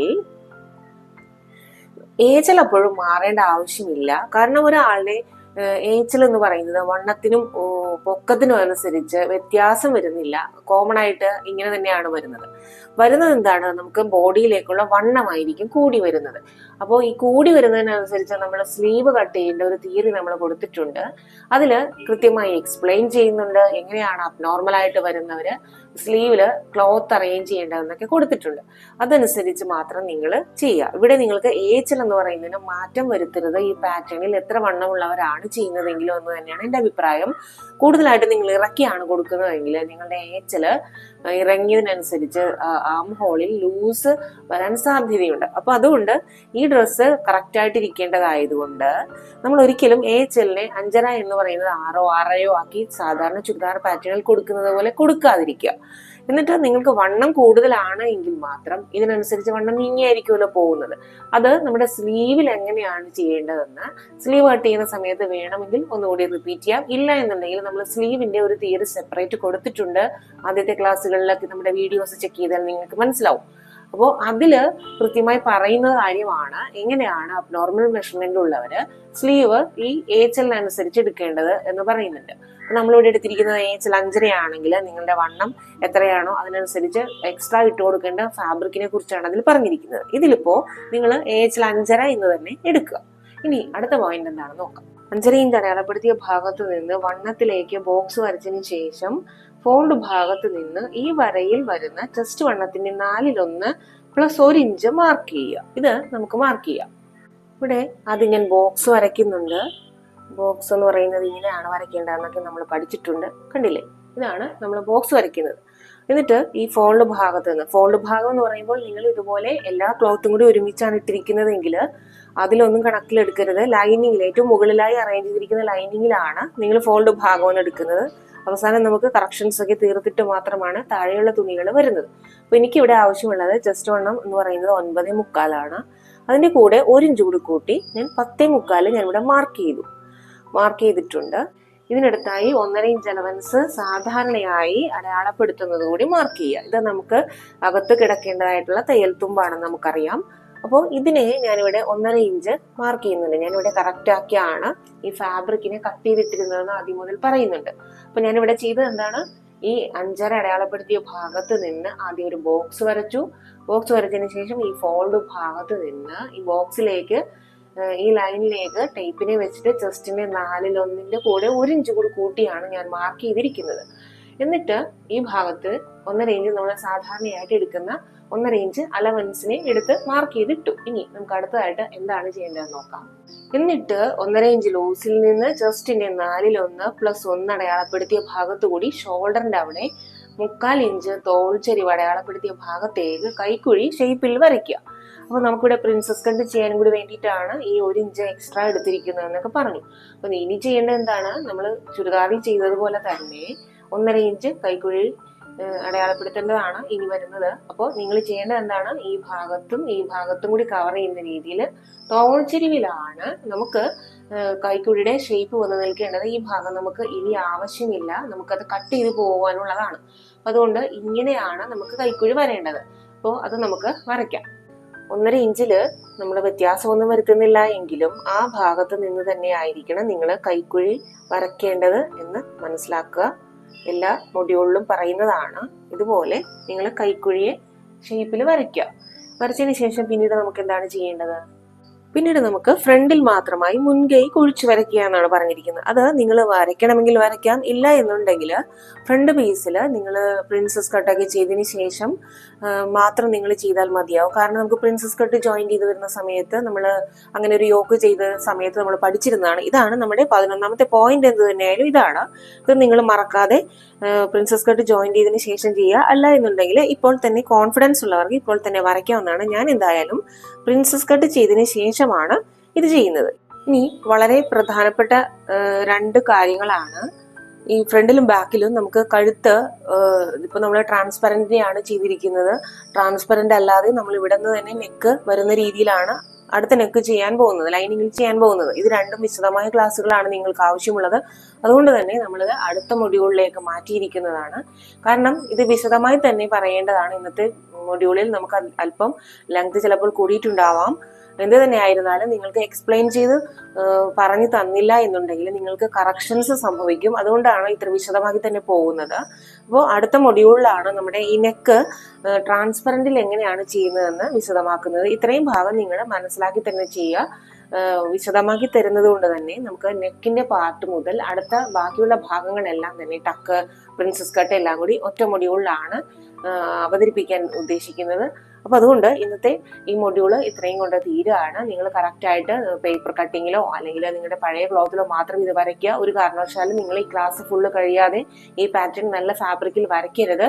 ഏച്ചിലപ്പോഴും മാറേണ്ട ആവശ്യമില്ല. കാരണം ഒരാളുടെ ഏച്ചൽ എന്ന് പറയുന്നത് വണ്ണത്തിനും പൊക്കത്തിനും അനുസരിച്ച് വ്യത്യാസം വരുന്നില്ല. കോമൺ ആയിട്ട് ഇങ്ങനെ തന്നെയാണ് വരുന്നത്. വരുന്നത് എന്താണ്? നമുക്ക് ബോഡിയിലേക്കുള്ള വണ്ണമായിരിക്കും കൂടി വരുന്നത്. അപ്പോൾ ഈ കൂടി വരുന്നതിനനുസരിച്ച് നമ്മൾ സ്ലീവ് കട്ട് ചെയ്യേണ്ട ഒരു തിയറി നമ്മൾ കൊടുത്തിട്ടുണ്ട്. അതിൽ കൃത്യമായി എക്സ്പ്ലെയിൻ ചെയ്യുന്നുണ്ട്. എങ്ങനെയാണ് അബ്നോർമൽ ആയിട്ട് വരുന്നവര്? സ്ലീവിൽ ക്ലോത്ത് അറേഞ്ച് ചെയ്യേണ്ടതെന്നൊക്കെ കൊടുത്തിട്ടുണ്ട്. അതനുസരിച്ച് മാത്രം നിങ്ങൾ ചെയ്യുക. ഇവിടെ നിങ്ങൾക്ക് ഏച്ചൽ എന്ന് പറയുന്നതിന് മാറ്റം വരുത്തരുത്. ഈ പാറ്റേണിൽ എത്ര വണ്ണമുള്ളവരാണ് ചെയ്യുന്നതെങ്കിലും എന്ന് തന്നെയാണ് എന്റെ അഭിപ്രായം. കൂടുതലായിട്ട് നിങ്ങൾ ഇറക്കിയാണ് കൊടുക്കുന്നതെങ്കിൽ നിങ്ങളുടെ ഏച്ചൽ ഇറങ്ങിയതിനനുസരിച്ച് ആം ഹോളിൽ ലൂസ് വരാൻ സാധ്യതയുണ്ട്. അപ്പൊ അതുകൊണ്ട് ഈ ഡ്രസ്സ് കറക്റ്റ് ആയിട്ട് ഇരിക്കേണ്ടതായതുകൊണ്ട് നമ്മൾ ഒരിക്കലും ഏച്ചലിനെ അഞ്ചര എന്ന് പറയുന്നത് ആറോ ആറയോ ആക്കി സാധാരണ ചുരിദാർ പാറ്റേണിൽ കൊടുക്കുന്നത് പോലെ കൊടുക്കാതിരിക്കുക. എന്നിട്ട് നിങ്ങൾക്ക് വണ്ണം കൂടുതലാണ് എങ്കിൽ മാത്രം ഇതിനനുസരിച്ച് വണ്ണം നീങ്ങിയായിരിക്കുമല്ലോ പോകുന്നത്. അത് നമ്മുടെ സ്ലീവിൽ എങ്ങനെയാണ് ചെയ്യേണ്ടതെന്ന് സ്ലീവ് കട്ട് ചെയ്യുന്ന സമയത്ത് വേണമെങ്കിൽ ഒന്നുകൂടി റിപ്പീറ്റ് ചെയ്യാം. ഇല്ല എന്നുണ്ടെങ്കിൽ നമ്മൾ സ്ലീവിന്റെ ഒരു തിയറി സെപ്പറേറ്റ് കൊടുത്തിട്ടുണ്ട്. ആദ്യത്തെ ക്ലാസ്സുകളിലൊക്കെ നമ്മുടെ വീഡിയോസ് ചെക്ക് ചെയ്താൽ നിങ്ങൾക്ക് മനസ്സിലാവും. അപ്പോൾ അതിൽ കൃത്യമായി പറയുന്ന കാര്യമാണ് എങ്ങനെയാണ് അബ്നോർമൽ മെഷർമെന്റ് ഉള്ളവര് സ്ലീവ് ഈ എച്ച് അനുസരിച്ച് എടുക്കേണ്ടത് എന്ന് പറയുന്നുണ്ട്. നമ്മളിവിടെ എടുത്തിരിക്കുന്നത് ഏച്ചൽ അഞ്ചരയാണെങ്കിൽ നിങ്ങളുടെ വണ്ണം എത്രയാണോ അതിനനുസരിച്ച് എക്സ്ട്രാ ഇട്ട് കൊടുക്കേണ്ട ഫാബ്രിക്കിനെ കുറിച്ചാണ് അതിൽ പറഞ്ഞിരിക്കുന്നത്. ഇതിലിപ്പോ നിങ്ങൾ ഏച്ചൽ അഞ്ചര എന്ന് തന്നെ എടുക്കുക. ഇനി അടുത്ത പോയിന്റ് എന്താണെന്ന് നോക്കാം. അഞ്ചര ഇഞ്ച് അടയാളപ്പെടുത്തിയ ഭാഗത്ത് നിന്ന് വണ്ണത്തിലേക്ക് ബോക്സ് വരച്ചതിന് ശേഷം ഫോൾഡ് ഭാഗത്ത് നിന്ന് ഈ വരയിൽ വരുന്ന ടെസ്റ്റ് വണ്ണത്തിന്റെ നാലിലൊന്ന് പ്ലസ് ഒരു ഇഞ്ച് മാർക്ക് ചെയ്യുക. ഇത് നമുക്ക് മാർക്ക് ചെയ്യാം. ഇവിടെ ആദ്യം ഞാൻ ബോക്സ് വരയ്ക്കുന്നുണ്ട്. ബോക്സ് എന്ന് പറയുന്നത് ഇങ്ങനെയാണ് വരയ്ക്കേണ്ടതെന്നൊക്കെ നമ്മൾ പഠിച്ചിട്ടുണ്ട്. കണ്ടില്ലേ? ഇതാണ് നമ്മൾ ബോക്സ് വരയ്ക്കുന്നത്. എന്നിട്ട് ഈ ഫോൾഡ് ഭാഗത്ത് നിന്ന് ഫോൾഡ് ഭാഗം എന്ന് പറയുമ്പോൾ നിങ്ങൾ ഇതുപോലെ എല്ലാ ക്ലോത്തും കൂടി ഒരുമിച്ചാണ് ഇട്ടിരിക്കുന്നതെങ്കിൽ അതിലൊന്നും കണക്കിലെടുക്കരുത്. ലൈനിങ്ങിൽ ഏറ്റവും മുകളിലായി അറേഞ്ച് ചെയ്തിരിക്കുന്ന ലൈനിങ്ങിലാണ് നിങ്ങൾ ഫോൾഡ് ഭാഗമാണ് എടുക്കുന്നത്. അവസാനം നമുക്ക് കറക്ഷൻസ് ഒക്കെ തീർത്തിട്ട് മാത്രമാണ് താഴെയുള്ള തുണികൾ വരുന്നത്. അപ്പോൾ എനിക്ക് ഇവിടെ ആവശ്യമുള്ളത് ജസ്റ്റ് വണ്ണം എന്ന് പറയുന്നത് ഒൻപതേ മുക്കാലാണ്. അതിന്റെ കൂടെ ഒരു ഇഞ്ച് കൂടി കൂട്ടി ഞാൻ പത്തേ മുക്കാൽ ഞാൻ ഇവിടെ മാർക്ക് ചെയ്തു. മാർക്ക് ചെയ്തിട്ടുണ്ട്. ഇതിനടുത്തായി ഒന്നര ഇഞ്ച് അലവൻസ് സാധാരണയായി അടയാളപ്പെടുത്തുന്നത് കൂടി മാർക്ക് ചെയ്യുക. ഇത് നമുക്ക് അകത്ത് കിടക്കേണ്ടതായിട്ടുള്ള തയ്യൽ തുമ്പാണെന്ന് നമുക്കറിയാം. അപ്പോൾ ഇതിനെ ഞാനിവിടെ ഒന്നര ഇഞ്ച് മാർക്ക് ചെയ്യുന്നുണ്ട്. ഞാനിവിടെ കറക്റ്റ് ആക്കിയാണ് ഈ ഫാബ്രിക്കിനെ കട്ട് ചെയ്തിട്ടിരുന്നതെന്ന് ആദ്യം മുതൽ പറയുന്നുണ്ട്. അപ്പൊ ഞാനിവിടെ ചെയ്തത് എന്താണ്? ഈ അഞ്ചര അടയാളപ്പെടുത്തിയ ഭാഗത്ത് നിന്ന് ആദ്യം ഒരു ബോക്സ് വരച്ചു. ബോക്സ് വരച്ചതിന് ശേഷം ഈ ഫോൾഡ് ഭാഗത്ത് നിന്ന് ഈ ബോക്സിലേക്ക് ഈ ലൈനിലേക്ക് ടേപ്പിനെ വെച്ചിട്ട് ചെസ്റ്റിന്റെ നാലിലൊന്നിന്റെ കൂടെ ഒരു ഇഞ്ച് കൂടി കൂട്ടിയാണ് ഞാൻ മാർക്ക് ചെയ്തിരിക്കുന്നത്. എന്നിട്ട് ഈ ഭാഗത്ത് ഒന്നര ഇഞ്ച് നമ്മൾ സാധാരണയായിട്ട് എടുക്കുന്ന ഒന്നര ഇഞ്ച് അലവൻസിനെ എടുത്ത് മാർക്ക് ചെയ്തിട്ടു. ഇനി നമുക്ക് അടുത്തതായിട്ട് എന്താണ് ചെയ്യേണ്ടതെന്ന് നോക്കാം. എന്നിട്ട് ഒന്നര ഇഞ്ച് ലോസിൽ നിന്ന് ചെസ്റ്റിന്റെ നാലിലൊന്ന് പ്ലസ് ഒന്ന് അടയാളപ്പെടുത്തിയ ഭാഗത്തു കൂടി ഷോൾഡറിന്റെ അവിടെ മുക്കാൽ ഇഞ്ച് തോൾ ചെരിവ് അടയാളപ്പെടുത്തിയ ഭാഗത്തേക്ക് കൈക്കുഴി ഷേപ്പിൽ വരയ്ക്കുക. അപ്പൊ നമുക്കിവിടെ പ്രിൻസസ് കണ്ട് ചെയ്യാൻ കൂടി വേണ്ടിയിട്ടാണ് ഈ ഒരു ഇഞ്ച് എക്സ്ട്രാ എടുത്തിരിക്കുന്നത് എന്നൊക്കെ പറഞ്ഞു. അപ്പൊ ഇനി ചെയ്യേണ്ടത് എന്താണ്? നമ്മൾ ചുരിദാറിൽ ചെയ്തതുപോലെ തന്നെ ഒന്നര ഇഞ്ച് കൈക്കുഴി അടയാളപ്പെടുത്തേണ്ടതാണ് ഇനി വരുന്നത്. അപ്പോൾ നിങ്ങൾ ചെയ്യേണ്ടത് എന്താണ്? ഈ ഭാഗത്തും ഈ ഭാഗത്തും കൂടി കവർ ചെയ്യുന്ന രീതിയിൽ തോൾച്ചെരിവിലാണ് നമുക്ക് കൈക്കുഴിയുടെ ഷേപ്പ് വന്ന് നിൽക്കേണ്ടത്. ഈ ഭാഗം നമുക്ക് ഇനി ആവശ്യമില്ല. നമുക്കത് കട്ട് ചെയ്ത് പോകാനുള്ളതാണ്. അതുകൊണ്ട് ഇങ്ങനെയാണ് നമുക്ക് കൈക്കുഴി വരേണ്ടത്. അപ്പോൾ അത് നമുക്ക് വരയ്ക്കാം. ഒന്നര ഇഞ്ചിൽ നമ്മൾ വ്യത്യാസമൊന്നും വരുത്തുന്നില്ല എങ്കിലും ആ ഭാഗത്ത് നിന്ന് തന്നെ ആയിരിക്കണം നിങ്ങൾ കൈക്കുഴി വരയ്ക്കേണ്ടത് എന്ന് മനസ്സിലാക്കുക. എല്ലാ മൊഡ്യൂളിലും പറയുന്നതാണ്. ഇതുപോലെ നിങ്ങൾ കൈക്കുഴിയെ ഷേപ്പിൽ വരയ്ക്കുക. വരച്ചതിന് ശേഷം പിന്നീട് നമുക്ക് എന്താണ് ചെയ്യേണ്ടത്? പിന്നീട് നമുക്ക് ഫ്രണ്ടിൽ മാത്രമായി മുൻകൈ കുഴിച്ചു വരയ്ക്കുക എന്നാണ് പറഞ്ഞിരിക്കുന്നത്. അത് നിങ്ങൾ വരയ്ക്കണമെങ്കിൽ വരയ്ക്കാം. ഇല്ല എന്നുണ്ടെങ്കിൽ ഫ്രണ്ട് പീസിൽ നിങ്ങൾ പ്രിൻസസ് കട്ടൊക്കെ ചെയ്തതിന് ശേഷം മാത്രം നിങ്ങൾ ചെയ്താൽ മതിയാവും. കാരണം നമുക്ക് പ്രിൻസസ് കട്ട് ജോയിൻ ചെയ്ത് വരുന്ന സമയത്ത് നമ്മൾ അങ്ങനെ ഒരു യോഗ ചെയ്ത സമയത്ത് നമ്മൾ പഠിച്ചിരുന്നതാണ്. ഇതാണ് നമ്മുടെ പതിനൊന്നാമത്തെ പോയിന്റ് എന്ത് തന്നെയായാലും ഇതാണ്. ഇത് നിങ്ങൾ മറക്കാതെ പ്രിൻസസ് കട്ട് ജോയിൻ ചെയ്തതിന് ശേഷം ചെയ്യുക. അല്ല എന്നുണ്ടെങ്കിൽ ഇപ്പോൾ തന്നെ കോൺഫിഡൻസ് ഉള്ളവർക്ക് ഇപ്പോൾ തന്നെ വരയ്ക്കാവുന്നതാണ്. ഞാൻ എന്തായാലും പ്രിൻസസ് കട്ട് ചെയ്തതിന് ശേഷമാണ് ഇത് ചെയ്യുന്നത്. ഇനി വളരെ പ്രധാനപ്പെട്ട രണ്ട് കാര്യങ്ങളാണ്. ഈ ഫ്രണ്ടിലും ബാക്കിലും നമുക്ക് കഴുത്ത് ഇപ്പൊ നമ്മൾ ട്രാൻസ്പെറന്റിനെയാണ് ചെയ്തിരിക്കുന്നത്. ട്രാൻസ്പെറന്റ് അല്ലാതെ നമ്മൾ ഇവിടെ നിന്ന് തന്നെ നെക്ക് വരുന്ന രീതിയിലാണ് അടുത്ത നെക്ക് ചെയ്യാൻ പോകുന്നത് ലൈനിങ്ങിൽ ചെയ്യാൻ പോകുന്നത്. ഇത് രണ്ടും വിശദമായ ക്ലാസ്സുകളാണ് നിങ്ങൾക്ക് ആവശ്യമുള്ളത്. അതുകൊണ്ട് തന്നെ നമ്മൾ അടുത്ത മൊഡ്യൂളിലേക്ക് മാറ്റിയിരിക്കുന്നതാണ്. കാരണം ഇത് വിശദമായി തന്നെ പറയേണ്ടതാണ് ഇന്നത്തെ മൊഡ്യൂളിൽ നമുക്ക് അല്പം ലെങ്ത് ചിലപ്പോൾ കൂടിയിട്ടുണ്ടാവാം. എന്ത് തന്നെ ആയിരുന്നാലും നിങ്ങൾക്ക് എക്സ്പ്ലെയിൻ ചെയ്ത് പറഞ്ഞു തന്നില്ല എന്നുണ്ടെങ്കിൽ നിങ്ങൾക്ക് കറക്ഷൻസ് സംഭവിക്കും. അതുകൊണ്ടാണ് ഇത്ര വിശദമാക്കി തന്നെ പോകുന്നത്. അപ്പോൾ അടുത്ത മൊഡ്യൂളിലാണ് നമ്മുടെ ഈ നെക്ക് ട്രാൻസ്പെറന്റിൽ എങ്ങനെയാണ് ചെയ്യുന്നതെന്ന് വിശദമാക്കുന്നത്. ഇത്രയും ഭാഗം നിങ്ങൾ മനസ്സിലാക്കി തന്നെ ചെയ്യുക. വിശദമാക്കി തരുന്നത് കൊണ്ട് തന്നെ നമുക്ക് നെക്കിന്റെ പാർട്ട് മുതൽ അടുത്ത ബാക്കിയുള്ള ഭാഗങ്ങളെല്ലാം തന്നെ ടക്ക് പ്രിൻസസ് കട്ട് എല്ലാം കൂടി ഒറ്റ മൊഡ്യൂളിലാണ് അവതരിപ്പിക്കാൻ ഉദ്ദേശിക്കുന്നത്. അപ്പൊ അതുകൊണ്ട് ഇന്നത്തെ ഈ മൊഡ്യൂൾ ഇത്രയും കൊണ്ട് തീരുകയാണ്. നിങ്ങൾ കറക്റ്റ് ആയിട്ട് പേപ്പർ കട്ടിങ്ങിലോ അല്ലെങ്കിൽ നിങ്ങളുടെ പഴയ ക്ലോത്തിലോ മാത്രം ഇത് വരയ്ക്കുക. ഒരു കാരണവശാലും നിങ്ങൾ ഈ ക്ലാസ് ഫുള്ള് കഴിയാതെ ഈ പാറ്റേൺ നല്ല ഫാബ്രിക്കിൽ വരയ്ക്കരുത്.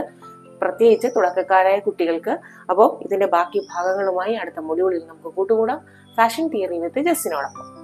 പ്രത്യേകിച്ച് തുടക്കക്കാരായ കുട്ടികൾക്ക്. അപ്പോൾ ഇതിന്റെ ബാക്കി ഭാഗങ്ങളുമായി അടുത്ത മൊഡ്യൂളിൽ നമുക്ക് കൂട്ടുകൂടാം. Fashion theory with ജസ്സിനോടൊപ്പം.